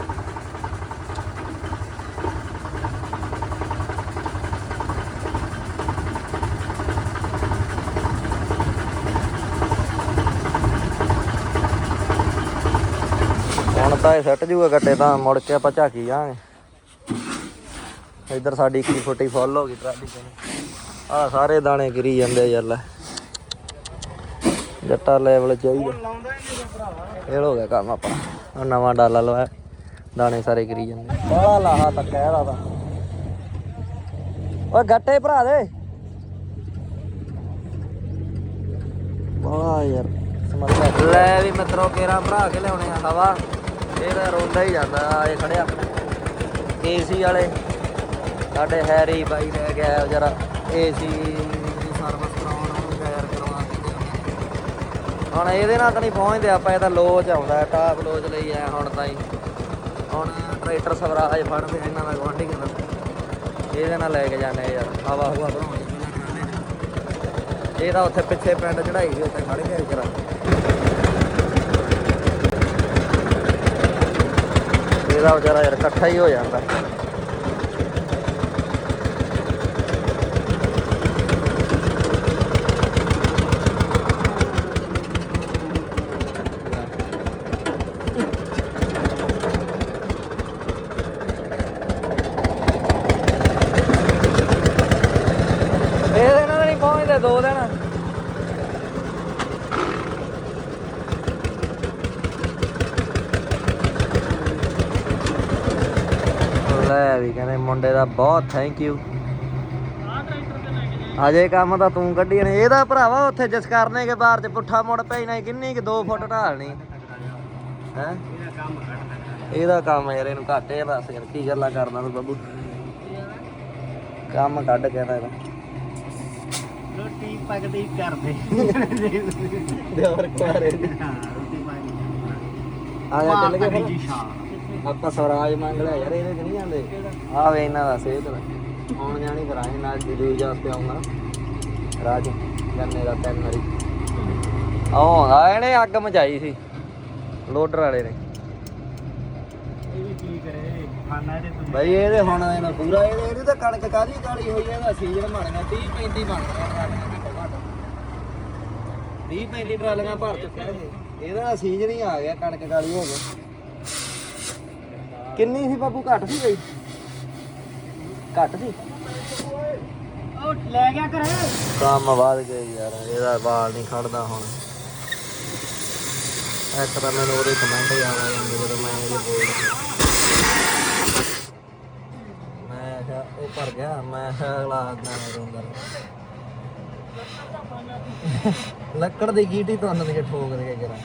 ਹੁਣ ਤਾਂ ਇਹ ਸੱਟ ਜੂਗਾ ਗੱਟੇ ਤਾਂ, ਮੁੜ ਕੇ ਆਪਾਂ ਝਾਕੀ ਜਾਾਂਗੇ ਇੱਧਰ ਸਾਡੀ ਕੀ ਫੁੱਟੀ ਫੁੱਲ ਹੋ ਗਈ ਟਰਾਲੀ ਕੋਲ ਆ ਸਾਰੇ ਦਾਣੇ ਗਿਰੀ ਜਾਂਦੇ ਯਾਰ ਲੈ ਜੱਟਾ ਲੈਵਲ ਚਾਹੀਦਾ ਫੇਲ ਹੋ ਗਿਆ ਕੰਮ ਆਪਣਾ। ਆਹ ਨਵਾਂ ਡਾਲਾ ਲਵਾਇਆ ਦਾਣੇ ਸਾਰੇ ਗਿਰੀ ਜਾਂਦੇ। ਬੜਾ ਲਾਹਾ ਤੱਕ ਇਹਦਾ ਤਾਂ ਓਏ ਗੱਟੇ ਭਰਾ ਦੇ। ਬੜਾ ਯਾਰ ਸਮੱਸਿਆ। ਲੈ ਵੀ ਮਿੱਤਰੋ ਕੇਰਾ ਭਰਾ ਕੇ ਲਿਆਉਣੇ ਆ ਹਵਾ ਇਹ ਤਾਂ ਰੋਂਦਾ ਹੀ ਜਾਂਦਾ ਆ ਇਹ ਖੜਿਆ। ਏਸੀ ਵਾਲੇ। ਸਾਡੇ ਹੈਰੀ ਬਾਈ ਲੈ ਗਿਆ ਜਰਾ। ਏਸੀ ਦੀ ਸਰਵਿਸ ਕਰਾਉਣ ਉਹਨੂੰ ਗੈਰ ਕਰਵਾ ਕੇ ਲਿਆਉਣੇ। ਹੁਣ ਇਹਦੇ ਨਾਲ ਤਾਂ ਨਹੀਂ ਪਹੁੰਚਦੇ, ਆਪਾਂ ਇਹ ਤਾਂ ਲੋਚ ਆਉਂਦਾ ਟਾਪ ਲੋਚ ਲਈ ਆ ਹੁਣ ਤਾਂ ਹੀ। ਹੁਣ ਟਰੈਕਟਰ ਸਵਰਾਜ ਫੜਦੇ ਇਹਨਾਂ ਦਾ ਗੁਆਂਢੀ ਕਹਿੰਦਾ ਇਹਦੇ ਨਾਲ ਲੈ ਕੇ ਜਾਂਦੇ ਆ ਯਾਰ, ਹਵਾ ਹੁਆ ਬਣਾਉਣੀ ਇਹ ਤਾਂ ਉੱਥੇ ਪਿੱਛੇ ਪਿੰਡ ਚੜਾਈ ਸੀ, ਉੱਥੇ ਖੜ ਗਿਆ ਜਰਾ ਇਹਦਾ ਵਿਚਾਰਾ ਯਾਰ ਇਕੱਠਾ ਹੀ ਹੋ ਜਾਂਦਾ ਇਹਦੇ ਨਾਲ ਨਹੀਂ ਦੋ ਦਿਨ। ਲੈ ਵੀ ਕਹਿੰਦੇ ਮੁੰਡੇ ਦਾ ਬਹੁਤ ਥੈਂਕ ਯੂ ਅਜੇ ਕੰਮ ਤਾਂ ਤੂੰ ਕੱਢੀ ਨੇ ਇਹਦਾ ਭਰਾਵਾ ਉੱਥੇ ਜਿਸ ਕਰਨੇ ਕੇ ਬਾਹਰ ਚ ਪੁੱਠਾ ਮੁੜ ਪੈਣਾ ਕਿੰਨੀ ਕਿ 2 ਫੁੱਟ ਢਾਲਣੀ ਹੈ? ਇਹਦਾ ਕੰਮ ਯਾਰ ਇਹਨੂੰ ਘੱਟ ਇਹ ਦੱਸ ਯਾਰ ਕੀ ਗੱਲਾਂ ਕਰਦਾ ਤੂੰ ਬੱਬੂ। ਕੰਮ ਕੱਢ ਕੇ ਇਹਦਾ।
ਰੋਟੀ ਪਕਦੀ ਕਰਦੇ।
ਦੇਵਰ ਕੁਆਰੇ
ਰੋਟੀ
ਆ ਜਾ ਚੱਲ ਗਏ
ਜੀ ਸ਼ਾਹ।
ਆਪਾਂ ਸਵਰਾਜ ਮੰਗ ਲਿਆ ਯਾਰ ਇਹਦੇ ਨਹੀਂ ਜਾਂਦੇ। ਆ ਵੇ ਇਹਨਾਂ ਦਾ ਸਿਹਤ ਦਾ। ਆਉਣ ਜਾਣੀ ਕਰਾਏ ਨਾਲ ਦੀ ਜਾ ਤੇ ਆਉਣਾ ਰਾਜ ਗੰਨੇ ਦਾ ਤਿੰਨ ਵਾਰੀ। ਆਉਂਦਾ ਇਹਨੇ ਅੱਗ ਮਚਾਈ ਸੀ। ਲੋਡਰ ਵਾਲੇ ਨੇ।
ਕੀ ਤੋਂ।
ਬਈ ਇਹਦੇ ਹੁਣ ਇਹਨਾਂ ਪੂਰਾ ਇਹਦੇ ਇਹਦੀ ਤਾਂ ਕਣਕ ਕਾਲੀ ਕਾਲੀ ਹੋਈ ਇਹਦਾ ਸੀਜ਼ਨ ਬਣ ਗਿਆ 30 35 ਬਣ ਗਿਆ। ਟਰਾਲੀਆਂ ਘੱਟੋ ਘੱਟ 30 35 ਟਰਾਲੀਆਂ ਭਰ ਚੁੱਕਿਆ ਇਹ ਇਹਦਾ ਸੀਜ਼ਨ ਹੀ ਆ ਗਿਆ ਕਣਕ ਕਾਲੀ ਹੋ ਗਿਆ ਕਿੰਨੀ ਸੀ ਬਾਬੂ ਘੱਟ ਸੀ ਬਈ ਘੱਟ ਸੀ?
ਉਹ ਲੈ ਗਿਆ ਕਰ।
ਕੰਮ ਵੱਧ ਗਿਆ ਯਾਰ ਇਹਦਾ ਵਾਲ ਨਹੀਂ ਖੜਦਾ ਹੁਣ। ਇੱਕ ਤਾਂ ਮੈਨੂੰ ਉਹਦੇ ਕਮੈਂਟ ਯਾਦ ਆ ਜਾਂਦੇ ਜਦੋਂ ਮੈਂ ਇਹ ਬੋਲਦਾ। ਮੈਂ ਉਹ ਭਰ ਗਿਆ ਮੈਂ ਅਗਲਾ ਆਦਨਾ ਰੋਂਦਾ। ਲੱਕੜ ਦੀ ਗੀਟੀ ਤੁਹਾਨੂੰ ਅੰਦਰ ਠੋਕ ਦੇ ਕੇ ਗਿਰਾ।